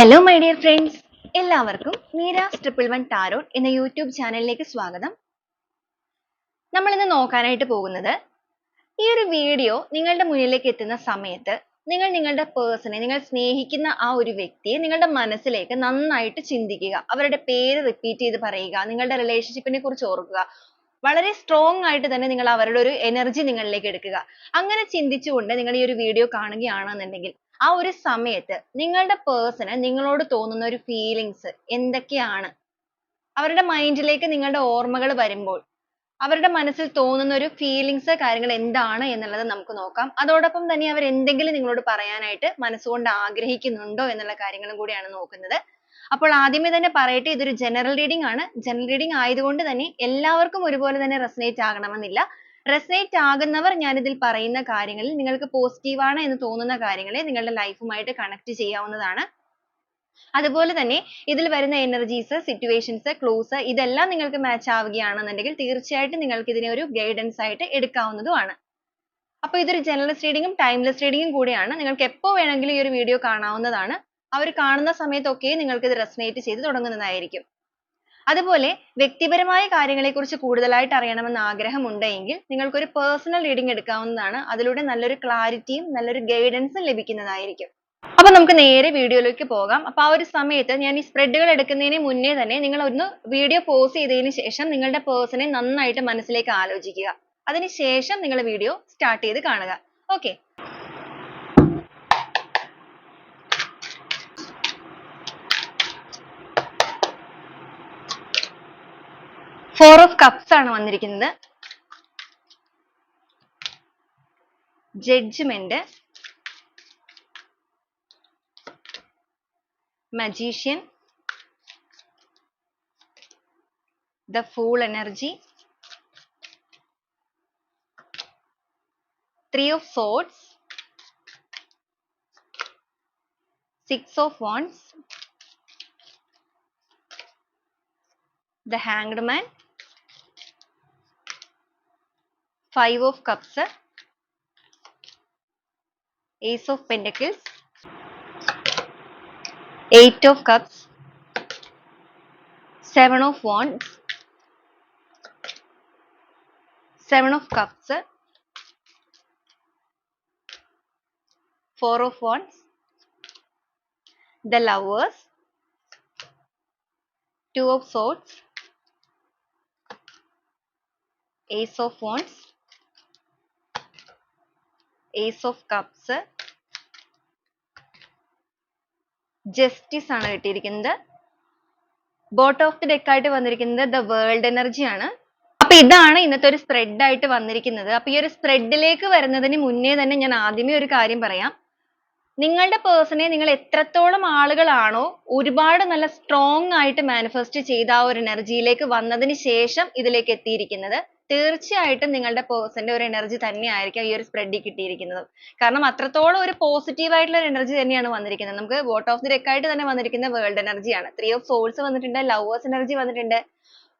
Hello my dear friends എല്ലാവർക്കും Meera's triple one tarot എന്ന YouTube ചാനലിലേക്ക് സ്വാഗതം. നമ്മൾ ഇന്ന് നോക്കാനായിട്ട് പോകുന്നത് ഈ ഒരു വീഡിയോ നിങ്ങളുടെ മുന്നിലേക്ക് എത്തുന്ന സമയത്ത് നിങ്ങൾ നിങ്ങളുടെ പേഴ്സണെ നിങ്ങൾ സ്നേഹിക്കുന്ന ആ ഒരു വ്യക്തിയെ നിങ്ങളുടെ മനസ്സിലേക്ക് നന്നായിട്ട് ചിന്തിക്കുക. അവരുടെ പേര് റിപ്പീറ്റ് ചെയ്ത് പറയുക. നിങ്ങളുടെ റിലേഷൻഷിപ്പിനെ കുറിച്ച് ഓർക്കുക. വളരെ സ്ട്രോങ് ആയിട്ട് തന്നെ നിങ്ങൾ അവരുടെ ഒരു എനർജി നിങ്ങളിലേക്ക് എടുക്കുക. അങ്ങനെ ചിന്തിച്ചുകൊണ്ട് നിങ്ങൾ ഈ ഒരു വീഡിയോ കാണുകയാണെന്നുണ്ടെങ്കിൽ ആ ഒരു സമയത്ത് നിങ്ങളുടെ പേഴ്സണ് നിങ്ങളോട് തോന്നുന്ന ഒരു ഫീലിങ്സ് എന്തൊക്കെയാണ്? അവരുടെ മൈൻഡിലേക്ക് നിങ്ങളുടെ ഓർമ്മകൾ വരുമ്പോൾ അവരുടെ മനസ്സിൽ തോന്നുന്ന ഒരു ഫീലിങ്സ് കാര്യങ്ങൾ എന്താണ് എന്നുള്ളത് നമുക്ക് നോക്കാം. അതോടൊപ്പം തന്നെ അവർ എന്തെങ്കിലും നിങ്ങളോട് പറയാനായിട്ട് മനസ്സുകൊണ്ട് ആഗ്രഹിക്കുന്നുണ്ടോ എന്നുള്ള കാര്യങ്ങളും കൂടിയാണ് നോക്കുന്നത്. അപ്പോൾ ആദ്യമേ തന്നെ പറയട്ടെ ഇതൊരു ജനറൽ റീഡിംഗ് ആണ്. ജനറൽ റീഡിംഗ് ആയതുകൊണ്ട് തന്നെ എല്ലാവർക്കും ഒരുപോലെ തന്നെ resonate ആകണമെന്നില്ല. Resonate ആകുന്നവർ ഞാൻ ഇതിൽ പറയുന്ന കാര്യങ്ങളിൽ നിങ്ങൾക്ക് positive ആണ് എന്ന് തോന്നുന്ന കാര്യങ്ങളെ നിങ്ങളുടെ life കണക്ട് connect ചെയ്യാവുന്നതാണ്. അതുപോലെ തന്നെ ഇതിൽ വരുന്ന energies situations clues ഇതെല്ലാം നിങ്ങൾക്ക് match ആവുകയാണെന്നുണ്ടെങ്കിൽ തീർച്ചയായിട്ടും നിങ്ങൾക്ക് ഇതിനെ ഒരു guidance ആയിട്ട് എടുക്കാവുന്നതുമാണ്. അപ്പോൾ ഇതൊരു generalist reading ഉം timeless reading ഉം കൂടിയാണ്. നിങ്ങൾക്ക് എപ്പോ വേണമെങ്കിലും ഈ ഒരു വീഡിയോ കാണാവുന്നതാണ്. ആ ഒരു കാണുന്ന സമയത്തൊക്കെ നിങ്ങൾക്ക് ഇത് resonate ചെയ്തു തുടങ്ങുന്നതായിരിക്കും. അതുപോലെ വ്യക്തിപരമായ കാര്യങ്ങളെക്കുറിച്ച് കൂടുതലായിട്ട് അറിയണമെന്ന് ആഗ്രഹമുണ്ടെങ്കിൽ നിങ്ങൾക്ക് ഒരു personal reading എടുക്കാവുന്നതാണ്. അതിലൂടെ നല്ലൊരു ക്ലാരിറ്റിയും നല്ലൊരു ഗൈഡൻസും ലഭിക്കുന്നതായിരിക്കും. അപ്പോൾ നമുക്ക് നേരെ വീഡിയോയിലേക്ക് പോകാം. അപ്പോൾ ആ ഒരു സമയത്ത് ഞാൻ ഈ സ്പ്രെഡുകൾ എടുക്കുന്നതിന് മുന്നേ തന്നെ നിങ്ങൾ ഒന്ന് വീഡിയോ പോസ് ചെയ്തതിന് ശേഷം നിങ്ങളുടെ പേഴ്സണെ നന്നായിട്ട് മനസ്സിലേക്ക് ആലോചിക്കുക. അതിനുശേഷം നിങ്ങൾ വീഡിയോ സ്റ്റാർട്ട് ചെയ്ത് കാണുക. ഓക്കെ ഫോർ ഓഫ് കപ്സ് ആണ് വന്നിരിക്കുന്നത് judgement magician the fool energy three of swords six of wands the hanged man five of cups ace of pentacles. Eight of cups. Seven of wands. Seven of cups four of wands. The lovers. Two of swords. Ace of wands ace of cups justice ആണ് കിട്ടിയിരിക്കുന്നത്. Bottom of the deck ആയിട്ട് വന്നിരിക്കുന്നത് the world energy ആണ്. അപ്പൊ ഇതാണ് ഇന്നത്തെ ഒരു spread ആയിട്ട് വന്നിരിക്കുന്നത്. അപ്പൊ ഈ ഒരു സ്പ്രെഡിലേക്ക് വരുന്നതിന് മുന്നേ തന്നെ ഞാൻ ആദ്യമേ ഒരു കാര്യം പറയാം. നിങ്ങളുടെ പേഴ്സണെ നിങ്ങൾ എത്രത്തോളം ആളുകളാണോ ഒരുപാട് നല്ല സ്ട്രോങ് ആയിട്ട് മാനിഫെസ്റ്റ് ചെയ്ത ആ ഒരു എനർജിയിലേക്ക് വന്നതിന് ശേഷം ഇതിലേക്ക് എത്തിയിരിക്കുന്നത്. തീർച്ചയായിട്ടും നിങ്ങളുടെ പേഴ്സന്റെ ഒരു എനർജി തന്നെയായിരിക്കും ഈ ഒരു സ്പ്രെഡിൽ കിട്ടിയിരിക്കുന്നത്. കാരണം അത്രത്തോളം ഒരു പോസിറ്റീവ് ആയിട്ടുള്ള ഒരു എനർജി തന്നെയാണ് വന്നിരിക്കുന്നത്. നമുക്ക് വോട്ട് ഓഫ് ദി ഡെക്ക് ആയിട്ട് തന്നെ വന്നിരിക്കുന്ന വേൾഡ് ആണ്. ത്രീ ഓഫ് സോൾസ് വന്നിട്ടുണ്ട് ലവേഴ്സ് എനർജി വന്നിട്ടുണ്ട്.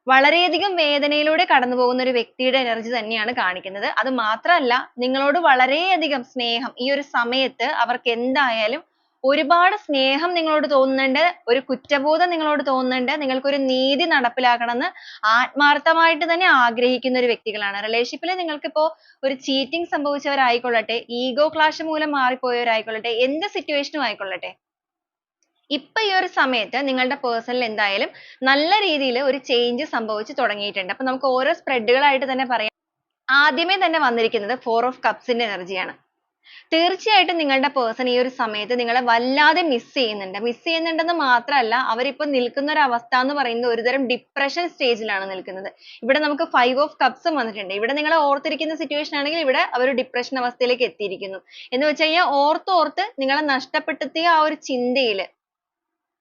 വളരെയധികം വേദനയിലൂടെ കടന്നു പോകുന്ന ഒരു വ്യക്തിയുടെ എനർജി തന്നെയാണ് കാണിക്കുന്നത്. അത് മാത്രമല്ല നിങ്ങളോട് വളരെയധികം സ്നേഹം ഈ ഒരു സമയത്ത് അവർക്ക് എന്തായാലും ഒരുപാട് സ്നേഹം നിങ്ങളോട് തോന്നുന്നുണ്ട് ഒരു കുറ്റബോധം നിങ്ങളോട് തോന്നുന്നുണ്ട് നിങ്ങൾക്കൊരു നീതി നടപ്പിലാക്കണമെന്ന് ആത്മാർത്ഥമായിട്ട് തന്നെ ആഗ്രഹിക്കുന്ന ഒരു വ്യക്തികളാണ്. Relationship ൽ നിങ്ങൾക്കിപ്പോ ഒരു cheating സംഭവിച്ചവരായിക്കൊള്ളട്ടെ ego clash മൂലം മാറിപ്പോയവരായിക്കൊള്ളട്ടെ എന്ത് situation ഉം ആയിക്കൊള്ളട്ടെ. ഇപ്പൊ ഈ ഒരു സമയത്ത് നിങ്ങളുടെ person എന്തായാലും നല്ല രീതിയിൽ ഒരു change സംഭവിച്ചു തുടങ്ങിയിട്ടുണ്ട്. അപ്പൊ നമുക്ക് ഓരോ spread തന്നെ പറയാം. ആദ്യമേ തന്നെ വന്നിരിക്കുന്നത് four of cups ന്റെ energy ആണ്. തീർച്ചയായിട്ടും നിങ്ങളുടെ person ഈ ഒരു സമയത്ത് നിങ്ങളെ വല്ലാതെ miss ചെയ്യുന്നുണ്ട്. miss ചെയ്യുന്നുണ്ടെന്ന് മാത്രമല്ല അവരിപ്പോ നിൽക്കുന്ന ഒരു അവസ്ഥ എന്ന് പറയുന്നത് ഒരുതരം depression stage നിൽക്കുന്നത്. ഇവിടെ നമുക്ക് five of cups ഉം വന്നിട്ടുണ്ട്. ഇവിടെ നിങ്ങൾ ഓർത്തിരിക്കുന്ന situation ആണെങ്കിൽ ഇവിടെ അവർ depression അവസ്ഥയിലേക്ക് എത്തിയിരിക്കുന്നു. എന്ന് വെച്ച് കഴിഞ്ഞാൽ ഓർത്ത് ഓർത്ത് നിങ്ങളെ നഷ്ടപ്പെടുത്തിയ ആ ഒരു ചിന്തയിൽ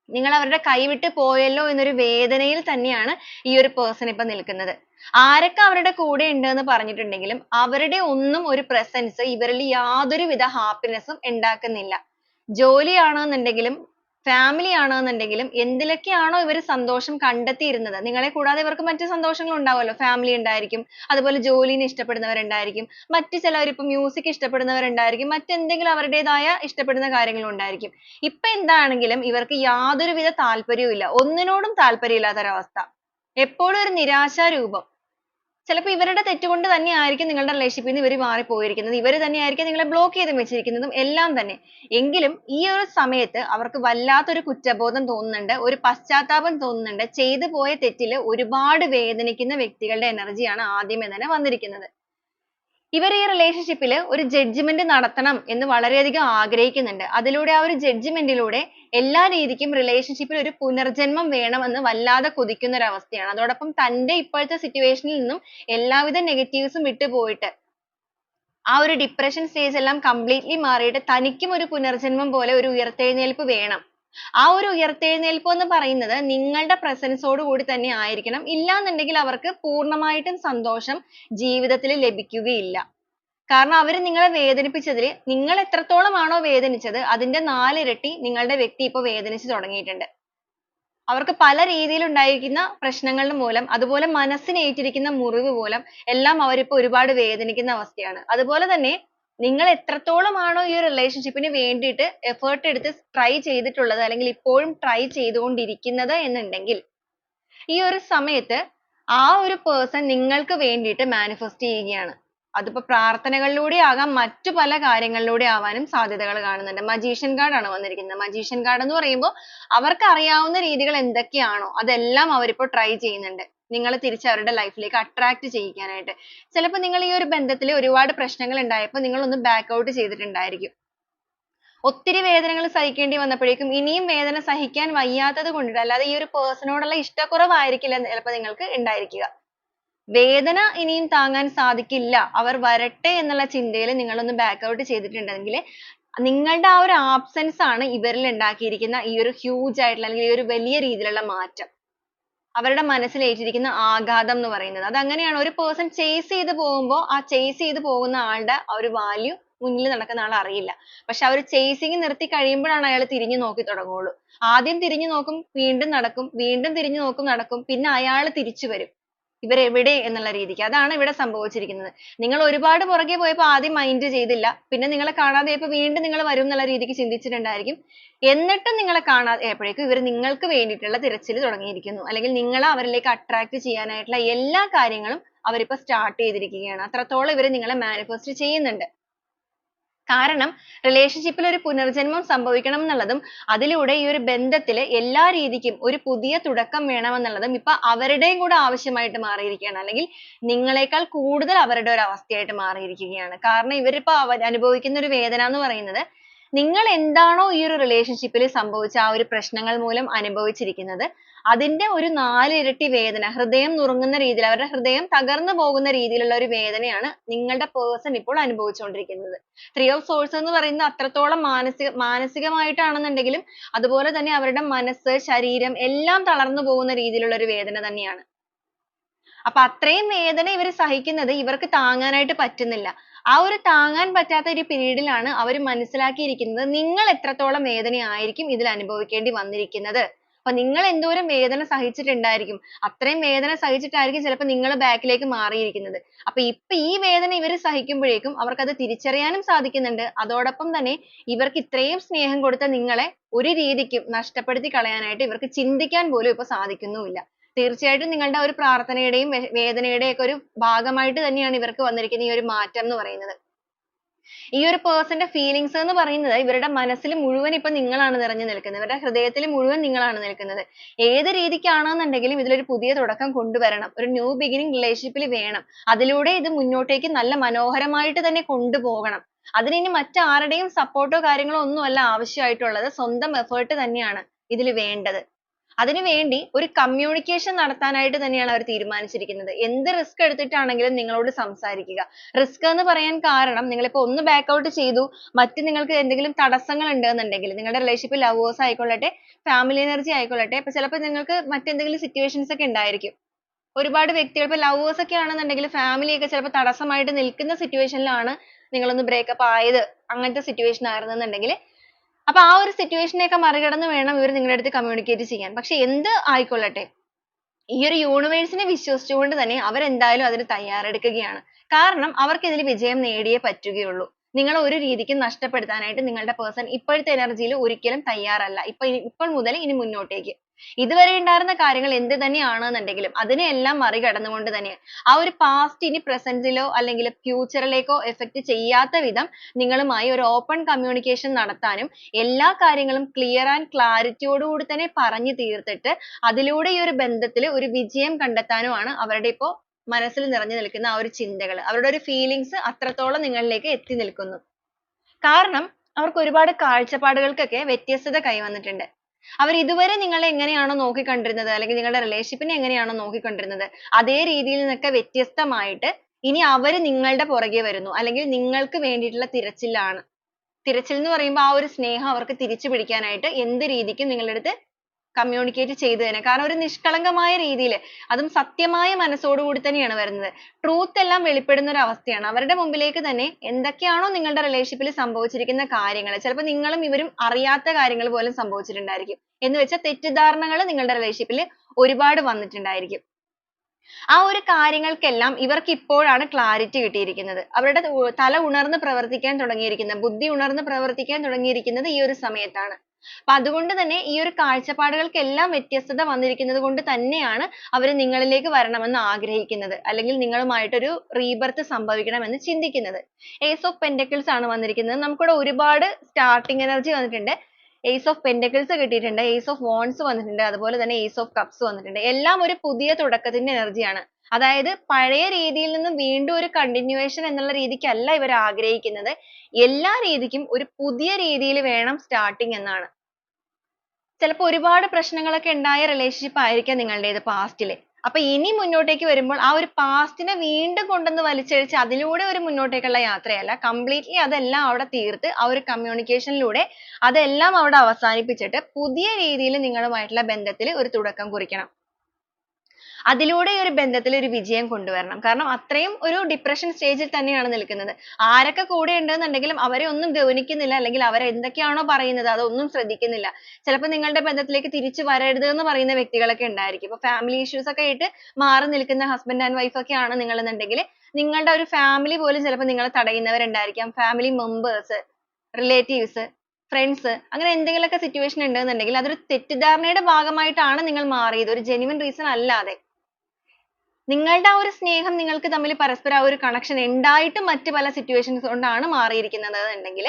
നിങ്ങൾ അവരുടെ കൈവിട്ട് പോയല്ലോ എന്നൊരു വേദനയിൽ തന്നെയാണ് ഈ ഒരു person ഇപ്പൊ നിൽക്കുന്നത്. ആരൊക്കെ അവരുടെ കൂടെ ഉണ്ട് എന്ന് പറഞ്ഞിട്ടുണ്ടെങ്കിലും അവരുടെ ഒന്നും ഒരു presence ഇവരിൽ യാതൊരുവിധ happiness ഉം ഉണ്ടാക്കുന്നില്ല. ജോലിയാണെന്നുണ്ടെങ്കിലും family ആണെന്നുണ്ടെങ്കിലും എന്തിലൊക്കെയാണോ ഇവർ സന്തോഷം കണ്ടെത്തിയിരുന്നത്? നിങ്ങളെ കൂടാതെ ഇവർക്ക് മറ്റു സന്തോഷങ്ങൾ ഉണ്ടാവുമല്ലോ family ഉണ്ടായിരിക്കും അതുപോലെ ജോലിനെ ഇഷ്ടപ്പെടുന്നവരുണ്ടായിരിക്കും മറ്റ് ചിലർ ഇപ്പൊ music ഇഷ്ടപ്പെടുന്നവരുണ്ടായിരിക്കും മറ്റെന്തെങ്കിലും അവരുടേതായ ഇഷ്ടപ്പെടുന്ന കാര്യങ്ങളും ഉണ്ടായിരിക്കും ഇപ്പൊ എന്താണെങ്കിലും ഇവർക്ക് യാതൊരുവിധ താല്പര്യവും ഇല്ല ഒന്നിനോടും താല്പര്യമില്ലാത്ത ഒരവസ്ഥ എപ്പോഴും ഒരു നിരാശാരൂപം. ചിലപ്പോൾ ഇവരുടെ തെറ്റുകൊണ്ട് തന്നെ ആയിരിക്കും നിങ്ങളുടെ relationship ൽ നിന്ന് ഇവർ മാറിപ്പോയിരിക്കുന്നത്. ഇവർ തന്നെയായിരിക്കും നിങ്ങളെ ബ്ലോക്ക് ചെയ്ത് വെച്ചിരിക്കുന്നതും എല്ലാം തന്നെ. എങ്കിലും ഈ ഒരു സമയത്ത് അവർക്ക് വല്ലാത്തൊരു കുറ്റബോധം തോന്നുന്നുണ്ട് ഒരു പശ്ചാത്താപം തോന്നുന്നുണ്ട്. ചെയ്തു പോയ തെറ്റിൽ ഒരുപാട് വേദനിക്കുന്ന വ്യക്തികളുടെ energy ആണ് ആദ്യമേ തന്നെ വന്നിരിക്കുന്നത്. ഇവർ ഈ relationship ൽ ഒരു judgement നടത്തണം എന്ന് വളരെയധികം ആഗ്രഹിക്കുന്നുണ്ട്. അതിലൂടെ ആ ഒരു judgement ലൂടെ എല്ലാ രീതിക്കും relationship ൽ ഒരു പുനർജന്മം വേണമെന്ന് വല്ലാതെ കൊതിക്കുന്ന ഒരു അവസ്ഥയാണ് അതോടൊപ്പം തന്റെ ഇപ്പോഴത്തെ situation ൽ നിന്നും എല്ലാവിധ negatives ഉം വിട്ടുപോയിട്ട് ആ ഒരു depression stage എല്ലാം completely മാറിയിട്ട് തനിക്കും ഒരു പുനർജന്മം പോലെ ഒരു ഉയർത്തെഴുന്നേൽപ്പ് വേണം. ആ ഒരു ഉയർത്തെഴുന്നേൽപ്പ് എന്ന് പറയുന്നത് നിങ്ങളുടെ presence ഓട് കൂടി തന്നെ ആയിരിക്കണം. ഇല്ലാന്നുണ്ടെങ്കിൽ അവർക്ക് പൂർണമായിട്ടും സന്തോഷം ജീവിതത്തിൽ ലഭിക്കുകയില്ല. കാരണം അവർ നിങ്ങളെ വേദനിപ്പിച്ചതിൽ നിങ്ങൾ എത്രത്തോളമാണോ വേദനിച്ചത് അതിന്റെ നാലിരട്ടി നിങ്ങളുടെ വ്യക്തി ഇപ്പോൾ വേദനിച്ചു തുടങ്ങിയിട്ടുണ്ട്. അവർക്ക് പല രീതിയിൽ ഉണ്ടായിരിക്കുന്ന പ്രശ്നങ്ങൾ മൂലം അതുപോലെ മനസ്സിന് ഏറ്റിരിക്കുന്ന മുറിവ് മൂലം എല്ലാം അവരിപ്പോൾ ഒരുപാട് വേദനിക്കുന്ന അവസ്ഥയാണ്. അതുപോലെ തന്നെ നിങ്ങൾ എത്രത്തോളമാണോ ഈ റിലേഷൻഷിപ്പിന് വേണ്ടിയിട്ട് എഫേർട്ട് എടുത്ത് ട്രൈ ചെയ്തിട്ടുള്ളത് അല്ലെങ്കിൽ ഇപ്പോഴും ട്രൈ ചെയ്തുകൊണ്ടിരിക്കുന്നത് എന്നുണ്ടെങ്കിൽ ഈ ഒരു സമയത്ത് ആ ഒരു പേഴ്സൺ നിങ്ങൾക്ക് വേണ്ടിയിട്ട് മാനിഫെസ്റ്റ് ചെയ്യുകയാണ്. അതിപ്പോ പ്രാർത്ഥനകളിലൂടെ ആകാം മറ്റു പല കാര്യങ്ങളിലൂടെ ആവാനും സാധ്യതകൾ കാണുന്നുണ്ട്. മജീഷ്യൻ ആണ് വന്നിരിക്കുന്നത്. മജീഷ്യൻ കാർഡ് എന്ന് പറയുമ്പോൾ അവർക്ക് അറിയാവുന്ന രീതികൾ എന്തൊക്കെയാണോ അതെല്ലാം അവരിപ്പോൾ ട്രൈ ചെയ്യുന്നുണ്ട്. നിങ്ങളെ തിരിച്ച് അവരുടെ ലൈഫിലേക്ക് ലേക്ക് attract ചെയ്യിക്കാനായിട്ട്. ചിലപ്പോൾ നിങ്ങൾ ഈ ഒരു ബന്ധത്തിൽ ഒരുപാട് പ്രശ്നങ്ങൾ ഉണ്ടായപ്പോൾ നിങ്ങൾ ഒന്ന് back out ചെയ്തിട്ടുണ്ടായിരിക്കും. ഒത്തിരി വേദനകൾ സഹിക്കേണ്ടി വന്നപ്പോഴേക്കും ഇനിയും വേദന സഹിക്കാൻ വയ്യാത്തത് കൊണ്ടിട്ട് അല്ലാതെ ഈ ഒരു person നോടുള്ള ഇഷ്ടക്കുറവായിരിക്കില്ല ചിലപ്പോൾ നിങ്ങൾക്ക് ഉണ്ടായിരിക്കുക. വേദന ഇനിയും താങ്ങാൻ സാധിക്കില്ല. അവർ വരട്ടെ എന്നുള്ള ചിന്തയിൽ നിങ്ങൾ ഒന്ന് back out ചെയ്തിട്ടുണ്ടെങ്കിൽ നിങ്ങളുടെ ആ ഒരു absence ആണ് ഇവരിൽ ഉണ്ടാക്കിയിരിക്കുന്ന ഈ ഒരു huge ആയിട്ടുള്ള അല്ലെങ്കിൽ ഈ ഒരു വലിയ രീതിയിലുള്ള മാറ്റം. അവരുടെ മനസ്സിൽ ഏറ്റിരിക്കുന്ന ആഘാതം എന്ന് പറയുന്നത്. അത് അങ്ങനെയാണ് ഒരു person chase ചെയ്ത് പോകുമ്പോൾ ആ chase ചെയ്ത് പോകുന്ന ആളുടെ ആ ഒരു value മുന്നിൽ നടക്കുന്ന ആൾ അറിയില്ല. പക്ഷെ ആ ഒരു chasing നിർത്തി കഴിയുമ്പോഴാണ് അയാൾ തിരിഞ്ഞു നോക്കി തുടങ്ങുകയുള്ളൂ. ആദ്യം തിരിഞ്ഞു നോക്കും വീണ്ടും നടക്കും വീണ്ടും തിരിഞ്ഞു നോക്കും നടക്കും പിന്നെ അയാൾ തിരിച്ചു വരും. ഇവർ എവിടെ എന്നുള്ള രീതിക്ക്. അതാണ് ഇവിടെ സംഭവിച്ചിരിക്കുന്നത്. നിങ്ങൾ ഒരുപാട് പുറകെ പോയപ്പോൾ ആദ്യം mind ചെയ്തില്ല. പിന്നെ നിങ്ങളെ കാണാതായപ്പോൾ വീണ്ടും നിങ്ങൾ വരും എന്നുള്ള രീതിക്ക് ചിന്തിച്ചിട്ടുണ്ടായിരിക്കും. എന്നിട്ടും നിങ്ങളെ കാണാതായപ്പോഴേക്കും ഇവർ നിങ്ങൾക്ക് വേണ്ടിയിട്ടുള്ള തിരച്ചിൽ തുടങ്ങിയിരിക്കുന്നു. അല്ലെങ്കിൽ നിങ്ങളെ അവരിലേക്ക് attract ചെയ്യാനായിട്ടുള്ള എല്ലാ കാര്യങ്ങളും അവരിപ്പോൾ start ചെയ്തിരിക്കുകയാണ്. അത്രത്തോളം ഇവർ നിങ്ങളെ manifest ചെയ്യുന്നുണ്ട്. കാരണം relationship ൽ ഒരു പുനർജന്മം സംഭവിക്കണം എന്നുള്ളതും അതിലൂടെ ഈ ഒരു ബന്ധത്തിൽ എല്ലാ രീതിക്കും ഒരു പുതിയ തുടക്കം വേണം എന്നുള്ളതും ഇപ്പൊ അവരുടെയും കൂടെ ആവശ്യമായിട്ട് മാറിയിരിക്കുകയാണ്. അല്ലെങ്കിൽ നിങ്ങളെക്കാൾ കൂടുതൽ അവരുടെ ഒരു അവസ്ഥയായിട്ട് മാറിയിരിക്കുകയാണ്. കാരണം ഇവരിപ്പോ അനുഭവിക്കുന്ന ഒരു വേദന എന്ന് പറയുന്നത് നിങ്ങൾ എന്താണോ ഈ ഒരു relationship ൽ സംഭവിച്ച ആ ഒരു പ്രശ്നങ്ങൾ മൂലം അനുഭവിച്ചിരിക്കുന്നത് അതിന്റെ ഒരു നാലിരട്ടി വേദന ഹൃദയം നുറുങ്ങുന്ന രീതിയിൽ അവരുടെ ഹൃദയം തകർന്നു പോകുന്ന രീതിയിലുള്ള ഒരു വേദനയാണ് നിങ്ങളുടെ person ഇപ്പോൾ അനുഭവിച്ചുകൊണ്ടിരിക്കുന്നത്. Three of swords എന്ന് പറയുന്നത് അത്രത്തോളം മാനസിക മാനസികമായിട്ടാണെന്നുണ്ടെങ്കിലും അതുപോലെ തന്നെ അവരുടെ മനസ്സ് ശരീരം എല്ലാം തളർന്നു പോകുന്ന രീതിയിലുള്ള ഒരു വേദന തന്നെയാണ്. അപ്പൊ അത്രയും വേദന ഇവർ സഹിക്കുന്നത് ഇവർക്ക് താങ്ങാനായിട്ട് പറ്റുന്നില്ല. ആ ഒരു താങ്ങാൻ പറ്റാത്ത ഒരു period അവർ മനസ്സിലാക്കിയിരിക്കുന്നത് നിങ്ങൾ എത്രത്തോളം വേദനയായിരിക്കും ഇതിൽ അനുഭവിക്കേണ്ടി വന്നിരിക്കുന്നത്. അപ്പോൾ നിങ്ങൾ എന്തോരം വേദന സഹിച്ചിട്ടുണ്ടായിരിക്കും. അത്രയും വേദന സഹിച്ചിട്ടായിരിക്കും ചിലപ്പോൾ നിങ്ങൾ back ലേക്ക് മാറിയിരിക്കുന്നത്. അപ്പോൾ ഇപ്പൊ ഈ വേദന ഇവർ സഹിക്കുമ്പോഴേക്കും അവർക്ക് അത് തിരിച്ചറിയാനും സാധിക്കുന്നുണ്ട്. അതോടൊപ്പം തന്നെ ഇവർക്ക് ഇത്രയും സ്നേഹം കൊടുത്ത നിങ്ങളെ ഒരു രീതിക്കും നഷ്ടപ്പെടുത്തി കളയാനായിട്ട് ഇവർക്ക് ചിന്തിക്കാൻ പോലും ഇപ്പോൾ സാധിക്കുന്നുമില്ല. തീർച്ചയായിട്ടും നിങ്ങളുടെ ഒരു പ്രാർത്ഥനയുടെയും വേദനയുടെയും ഒക്കെ ഒരു ഭാഗമായിട്ട് തന്നെയാണ് ഇവർക്ക് വന്നിരിക്കുന്ന ഈ ഒരു മാറ്റം എന്ന് പറയുന്നത്. ഈ ഒരു person ന്റെ feelings എന്ന് പറയുന്നത് ഇവരുടെ മനസ്സിൽ മുഴുവൻ ഇപ്പൊ നിങ്ങളാണ് നിറഞ്ഞു നിൽക്കുന്നത്. ഇവരുടെ ഹൃദയത്തിൽ മുഴുവൻ നിങ്ങളാണ് നിൽക്കുന്നത്. ഏത് രീതിക്കാണെന്നുണ്ടെങ്കിലും ഇതിലൊരു പുതിയ തുടക്കം കൊണ്ടുവരണം. ഒരു new beginning relationship വേണം. അതിലൂടെ ഇത് മുന്നോട്ടേക്ക് നല്ല മനോഹരമായിട്ട് തന്നെ കൊണ്ടുപോകണം. അതിന് ഇനി മറ്റാരുടെയും support ഓ കാര്യങ്ങളോ ഒന്നുമല്ല ആവശ്യമായിട്ടുള്ളത്. സ്വന്തം effort തന്നെയാണ് ഇതിൽ വേണ്ടത്. അതിനുവേണ്ടി ഒരു communication നടത്താനായിട്ട് തന്നെയാണ് അവർ തീരുമാനിച്ചിരിക്കുന്നത്. എന്ത് risk എടുത്തിട്ടാണെങ്കിലും നിങ്ങളോട് സംസാരിക്കുക. Risk എന്ന് പറയാൻ കാരണം നിങ്ങൾ ഇപ്പൊ ഒന്ന് back out ചെയ്തു മറ്റ് നിങ്ങൾക്ക് എന്തെങ്കിലും തടസ്സങ്ങൾ ഉണ്ടെന്നുണ്ടെങ്കിൽ നിങ്ങളുടെ relationship lovers ആയിക്കൊള്ളട്ടെ family energy ആയിക്കൊള്ളട്ടെ ഇപ്പൊ ചിലപ്പോൾ നിങ്ങൾക്ക് മറ്റെന്തെങ്കിലും situations ഒക്കെ ഉണ്ടായിരിക്കും. ഒരുപാട് വ്യക്തികൾ ഇപ്പൊ lovers ഒക്കെ ആണെന്നുണ്ടെങ്കിൽ family ഒക്കെ ചിലപ്പോൾ തടസ്സമായിട്ട് നിൽക്കുന്ന situation ലാണ് നിങ്ങൾ ഒന്ന് breakup ആയത് അങ്ങനത്തെ situation ആയിരുന്നെന്നുണ്ടെങ്കിൽ അപ്പൊ ആ ഒരു situation ഒക്കെ മറികടന്ന് വേണം ഇവർ നിങ്ങളുടെ അടുത്ത് communicate ചെയ്യാൻ. പക്ഷെ എന്ത് ആയിക്കൊള്ളട്ടെ ഈ ഒരു universe നെ വിശ്വസിച്ചുകൊണ്ട് തന്നെ അവർ എന്തായാലും അതിന് തയ്യാറെടുക്കുകയാണ്. കാരണം അവർക്ക് ഇതിൽ വിജയം നേടിയേ പറ്റുകയുള്ളൂ. നിങ്ങളെ ഒരു രീതിക്കും നഷ്ടപ്പെടുത്താനായിട്ട് നിങ്ങളുടെ person ഇപ്പോഴത്തെ energy ൽ ഒരിക്കലും തയ്യാറല്ല. ഇപ്പോൾ മുതൽ ഇനി മുന്നോട്ടേക്ക്. ഇതുവരെ ഉണ്ടായിരുന്ന കാര്യങ്ങൾ എന്ത് തന്നെയാണെന്നുണ്ടെങ്കിലും അതിനെയെല്ലാം മറികടന്നുകൊണ്ട് തന്നെ ആ ഒരു past ഇനി present ലോ അല്ലെങ്കിൽ future ലേക്കോ effect ചെയ്യാത്ത വിധം നിങ്ങളുമായി ഒരു open communication നടത്താനും എല്ലാ കാര്യങ്ങളും clear and clarity യോടുകൂടി തന്നെ പറഞ്ഞു തീർത്തിട്ട് അതിലൂടെ ഈ ഒരു ബന്ധത്തിൽ ഒരു വിജയം കണ്ടെത്താനുമാണ് അവരുടെ ഇപ്പോൾ മനസ്സിൽ നിറഞ്ഞു നിൽക്കുന്ന ആ ഒരു ചിന്തകൾ. അവരുടെ ഒരു feelings അത്രത്തോളം നിങ്ങളിലേക്ക് എത്തി നിൽക്കുന്നു. കാരണം അവർക്ക് ഒരുപാട് കാഴ്ചപ്പാടുകൾക്കൊക്കെ വ്യത്യസ്തത കൈവന്നിട്ടുണ്ട്. അവർ ഇതുവരെ നിങ്ങളെ എങ്ങനെയാണോ നോക്കിക്കണ്ടിരുന്നത്? അല്ലെങ്കിൽ നിങ്ങളുടെ relationship നെ എങ്ങനെയാണോ നോക്കിക്കണ്ടിരുന്നത്? അതേ രീതിയിൽ നിന്നൊക്കെ വ്യത്യസ്തമായിട്ട് ഇനി അവർ നിങ്ങളുടെ പുറകെ വരുന്നു. അല്ലെങ്കിൽ നിങ്ങൾക്ക് വേണ്ടിയിട്ടുള്ള തിരച്ചിലാണ്. തിരച്ചിൽ എന്ന് പറയുമ്പോൾ ആ ഒരു സ്നേഹം അവർക്ക് തിരിച്ചു പിടിക്കാനായിട്ട് എന്ത് രീതിക്കും നിങ്ങളുടെ അടുത്ത് communicate ചെയ്തു തന്നെ. കാരണം ഒരു നിഷ്കളങ്കമായ രീതിയിൽ അതും സത്യമായ മനസ്സോട് കൂടി തന്നെയാണ് വരുന്നത്. truth എല്ലാം വെളിപ്പെടുന്ന ഒരു അവസ്ഥയാണ്. അവരുടെ മുമ്പിലേക്ക് തന്നെ എന്തൊക്കെയാണോ നിങ്ങളുടെ relationship സംഭവിച്ചിരിക്കുന്ന കാര്യങ്ങൾ ചിലപ്പോൾ നിങ്ങളും ഇവരും അറിയാത്ത കാര്യങ്ങൾ പോലും സംഭവിച്ചിട്ടുണ്ടായിരിക്കും. എന്ന് വെച്ചാൽ തെറ്റിദ്ധാരണകൾ നിങ്ങളുടെ relationship ഒരുപാട് വന്നിട്ടുണ്ടായിരിക്കും. ആ ഒരു കാര്യങ്ങൾക്കെല്ലാം ഇവർക്ക് ഇപ്പോഴാണ് clarity കിട്ടിയിരിക്കുന്നത്. അവരുടെ തല ഉണർന്ന് പ്രവർത്തിക്കാൻ തുടങ്ങിയിരിക്കുന്നത് ബുദ്ധി ഉണർന്ന് പ്രവർത്തിക്കാൻ തുടങ്ങിയിരിക്കുന്നത് ഈ ഒരു സമയത്താണ്. അപ്പൊ അതുകൊണ്ട് തന്നെ ഈ ഒരു കാഴ്ചപ്പാടുകൾക്കെല്ലാം വ്യത്യസ്തത വന്നിരിക്കുന്നത് കൊണ്ട് തന്നെയാണ് അവർ നിങ്ങളിലേക്ക് വരണമെന്ന് ആഗ്രഹിക്കുന്നത്. അല്ലെങ്കിൽ നിങ്ങളുമായിട്ട് ഒരു rebirth സംഭവിക്കണമെന്ന് ചിന്തിക്കുന്നത്. Ace of Pentacles ആണ് വന്നിരിക്കുന്നത്. നമുക്കിവിടെ ഒരുപാട് starting energy വന്നിട്ടുണ്ട്. Ace of Pentacles കിട്ടിയിട്ടുണ്ട്. Ace of Wands വന്നിട്ടുണ്ട്. അതുപോലെ തന്നെ Ace of Cups വന്നിട്ടുണ്ട്. എല്ലാം ഒരു പുതിയ തുടക്കത്തിന്റെ energy ആണ്. അതായത് പഴയ രീതിയിൽ നിന്നും വീണ്ടും ഒരു continuation എന്നുള്ള രീതിക്കല്ല ഇവർ ആഗ്രഹിക്കുന്നത്. എല്ലാ രീതിക്കും ഒരു പുതിയ രീതിയിൽ വേണം starting എന്നാണ്. ചിലപ്പോൾ ഒരുപാട് പ്രശ്നങ്ങളൊക്കെ ഉണ്ടായ റിലേഷൻഷിപ്പ് ആയിരിക്കാം നിങ്ങളുടേത് ൽ. അപ്പൊ ഇനി മുന്നോട്ടേക്ക് വരുമ്പോൾ ആ ഒരു പാസ്റ്റിനെ വീണ്ടും കൊണ്ടുവന്ന് വലിച്ചിഴച്ച് അതിലൂടെ ഒരു മുന്നോട്ടേക്കുള്ള യാത്രയല്ല. കംപ്ലീറ്റ്ലി അതെല്ലാം അവിടെ തീർത്ത് ആ ഒരു കമ്മ്യൂണിക്കേഷനിലൂടെ ലൂടെ അതെല്ലാം അവിടെ അവസാനിപ്പിച്ചിട്ട് പുതിയ രീതിയിൽ നിങ്ങളുമായിട്ടുള്ള ബന്ധത്തിൽ ഒരു തുടക്കം കുറിക്കണം. അതിലൂടെ ഒരു ബന്ധത്തിൽ ഒരു വിജയം കൊണ്ടുവരണം. കാരണം അത്രയും ഒരു ഡിപ്രഷൻ സ്റ്റേജിൽ തന്നെയാണ് നിൽക്കുന്നത്. ആരൊക്കെ കൂടെ ഉണ്ടെന്നുണ്ടെങ്കിലും അവരെ ഒന്നും ഗൗനിക്കുന്നില്ല അല്ലെങ്കിൽ അവർ എന്തൊക്കെയാണോ പറയുന്നത് അതൊന്നും ശ്രദ്ധിക്കുന്നില്ല. ചിലപ്പോൾ നിങ്ങളുടെ ബന്ധത്തിലേക്ക് തിരിച്ചു വരരുത് എന്ന് പറയുന്ന വ്യക്തികളൊക്കെ ഉണ്ടായിരിക്കും. ഇപ്പൊ ഫാമിലി ഇഷ്യൂസ് ഒക്കെ ആയിട്ട് മാറി നിൽക്കുന്ന ഹസ്ബൻഡ് ആൻഡ് വൈഫ് ഒക്കെ ആണ് നിങ്ങൾ എന്നുണ്ടെങ്കിൽ നിങ്ങളുടെ ഒരു ഫാമിലി പോലും ചിലപ്പോൾ നിങ്ങളെ തടയുന്നവരുണ്ടായിരിക്കാം. ഫാമിലി മെമ്പേഴ്സ് റിലേറ്റീവ്സ് ഫ്രണ്ട്സ് അങ്ങനെ എന്തെങ്കിലുമൊക്കെ സിറ്റുവേഷൻ ഉണ്ടെന്നുണ്ടെങ്കിൽ അതൊരു തെറ്റിദ്ധാരണയുടെ ഭാഗമായിട്ടാണ് നിങ്ങൾ മാറിയത്. ഒരു ജെന്യുവൻ റീസൺ അല്ലാതെ. നിങ്ങളുടെ ആ ഒരു സ്നേഹം നിങ്ങൾക്ക് തമ്മിൽ പരസ്പരം ആ ഒരു connection ഉണ്ടായിട്ട് മറ്റു പല situations കൊണ്ടാണ് മാറിയിരിക്കുന്നത് എന്നുണ്ടെങ്കിൽ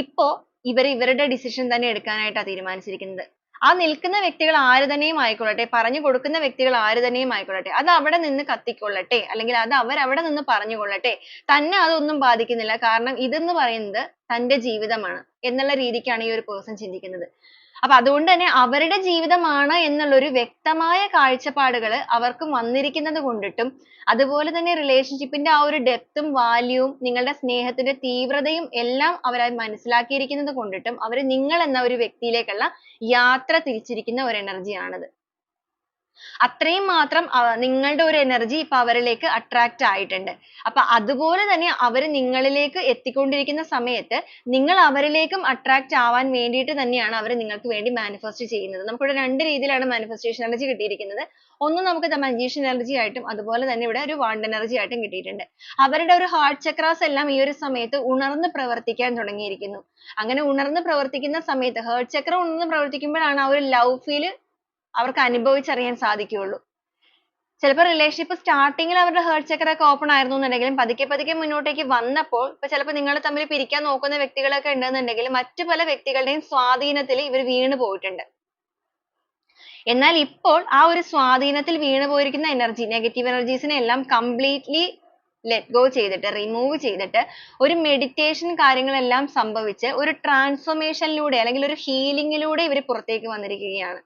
ഇപ്പോ ഇവർ ഇവരുടെ decision തന്നെ എടുക്കാനായിട്ടാണ് തീരുമാനിച്ചിരിക്കുന്നത്. ആ നിൽക്കുന്ന വ്യക്തികൾ ആര് തന്നെയും ആയിക്കൊള്ളട്ടെ, പറഞ്ഞു കൊടുക്കുന്ന വ്യക്തികൾ ആര് തന്നെയും ആയിക്കൊള്ളട്ടെ, അത് അവിടെ നിന്ന് കത്തിക്കൊള്ളട്ടെ അല്ലെങ്കിൽ അത് അവർ അവിടെ നിന്ന് പറഞ്ഞുകൊള്ളട്ടെ. തന്നെ അതൊന്നും ബാധിക്കുന്നില്ല. കാരണം ഇതെന്ന് പറയുന്നത് തന്റെ ജീവിതമാണ് എന്നുള്ള രീതിക്കാണ് ഈ ഒരു person ചിന്തിക്കുന്നത്. അപ്പൊ അതുകൊണ്ട് തന്നെ അവരുടെ ജീവിതമാണ് എന്നുള്ള ഒരു വ്യക്തമായ കാഴ്ചപ്പാടുകൾ അവർക്ക് വന്നിരിക്കുന്നത് കൊണ്ടിട്ടും അതുപോലെ തന്നെ relationship ന്റെ ആ ഒരു depth ഉം value ഉം നിങ്ങളുടെ സ്നേഹത്തിന്റെ തീവ്രതയും എല്ലാം അവർ മനസ്സിലാക്കിയിരിക്കുന്നത് കൊണ്ടിട്ടും അവർ നിങ്ങൾ എന്ന ഒരു വ്യക്തിയിലേക്കുള്ള യാത്ര തിരിച്ചിരിക്കുന്ന ഒരു energy ആണത്. അത്രയും മാത്രം നിങ്ങളുടെ ഒരു energy ഇപ്പൊ അവരിലേക്ക് attract ആയിട്ടുണ്ട്. അപ്പൊ അതുപോലെ തന്നെ അവർ നിങ്ങളിലേക്ക് എത്തിക്കൊണ്ടിരിക്കുന്ന സമയത്ത് നിങ്ങൾ അവരിലേക്കും attract ആവാൻ വേണ്ടിയിട്ട് തന്നെയാണ് അവർ നിങ്ങൾക്ക് വേണ്ടി manifest ചെയ്യുന്നത്. നമുക്കിവിടെ രണ്ട് രീതിയിലാണ് manifestation energy കിട്ടിയിരിക്കുന്നത്. ഒന്ന് നമുക്ക് magician energy ആയിട്ടും അതുപോലെ തന്നെ ഇവിടെ ഒരു wand energy ആയിട്ടും കിട്ടിയിട്ടുണ്ട്. അവരുടെ ഒരു heart chakras എല്ലാം ഈ ഒരു സമയത്ത് ഉണർന്ന് പ്രവർത്തിക്കാൻ തുടങ്ങിയിരിക്കുന്നു. അങ്ങനെ ഉണർന്ന് പ്രവർത്തിക്കുന്ന സമയത്ത് heart chakra ഉണർന്ന് പ്രവർത്തിക്കുമ്പോഴാണ് ആ ഒരു love feel അവർക്ക് അനുഭവിച്ചറിയാൻ സാധിക്കുകയുള്ളൂ. ചിലപ്പോൾ relationship starting ൽ അവരുടെ heart chakra ഒക്കെ open ആയിരുന്നു എന്നുണ്ടെങ്കിലും പതുക്കെ പതുക്കെ മുന്നോട്ടേക്ക് വന്നപ്പോൾ ഇപ്പൊ ചിലപ്പോൾ നിങ്ങൾ തമ്മിൽ പിരിക്കാൻ നോക്കുന്ന വ്യക്തികളൊക്കെ ഉണ്ടെന്നുണ്ടെങ്കിൽ മറ്റു പല വ്യക്തികളുടെയും സ്വാധീനത്തിൽ ഇവർ വീണു പോയിട്ടുണ്ട്. എന്നാൽ ഇപ്പോൾ ആ ഒരു സ്വാധീനത്തിൽ വീണു പോയിരിക്കുന്ന energy, negative energies നെ എല്ലാം കംപ്ലീറ്റ്ലി ലെറ്റ് ഗോ ചെയ്തിട്ട് റിമൂവ് ചെയ്തിട്ട് ഒരു meditation കാര്യങ്ങളെല്ലാം സംഭവിച്ച് ഒരു ട്രാൻസ്ഫോർമേഷനിലൂടെ ലൂടെ അല്ലെങ്കിൽ ഒരു healing ലൂടെ ഇവർ പുറത്തേക്ക് വന്നിരിക്കുകയാണ്.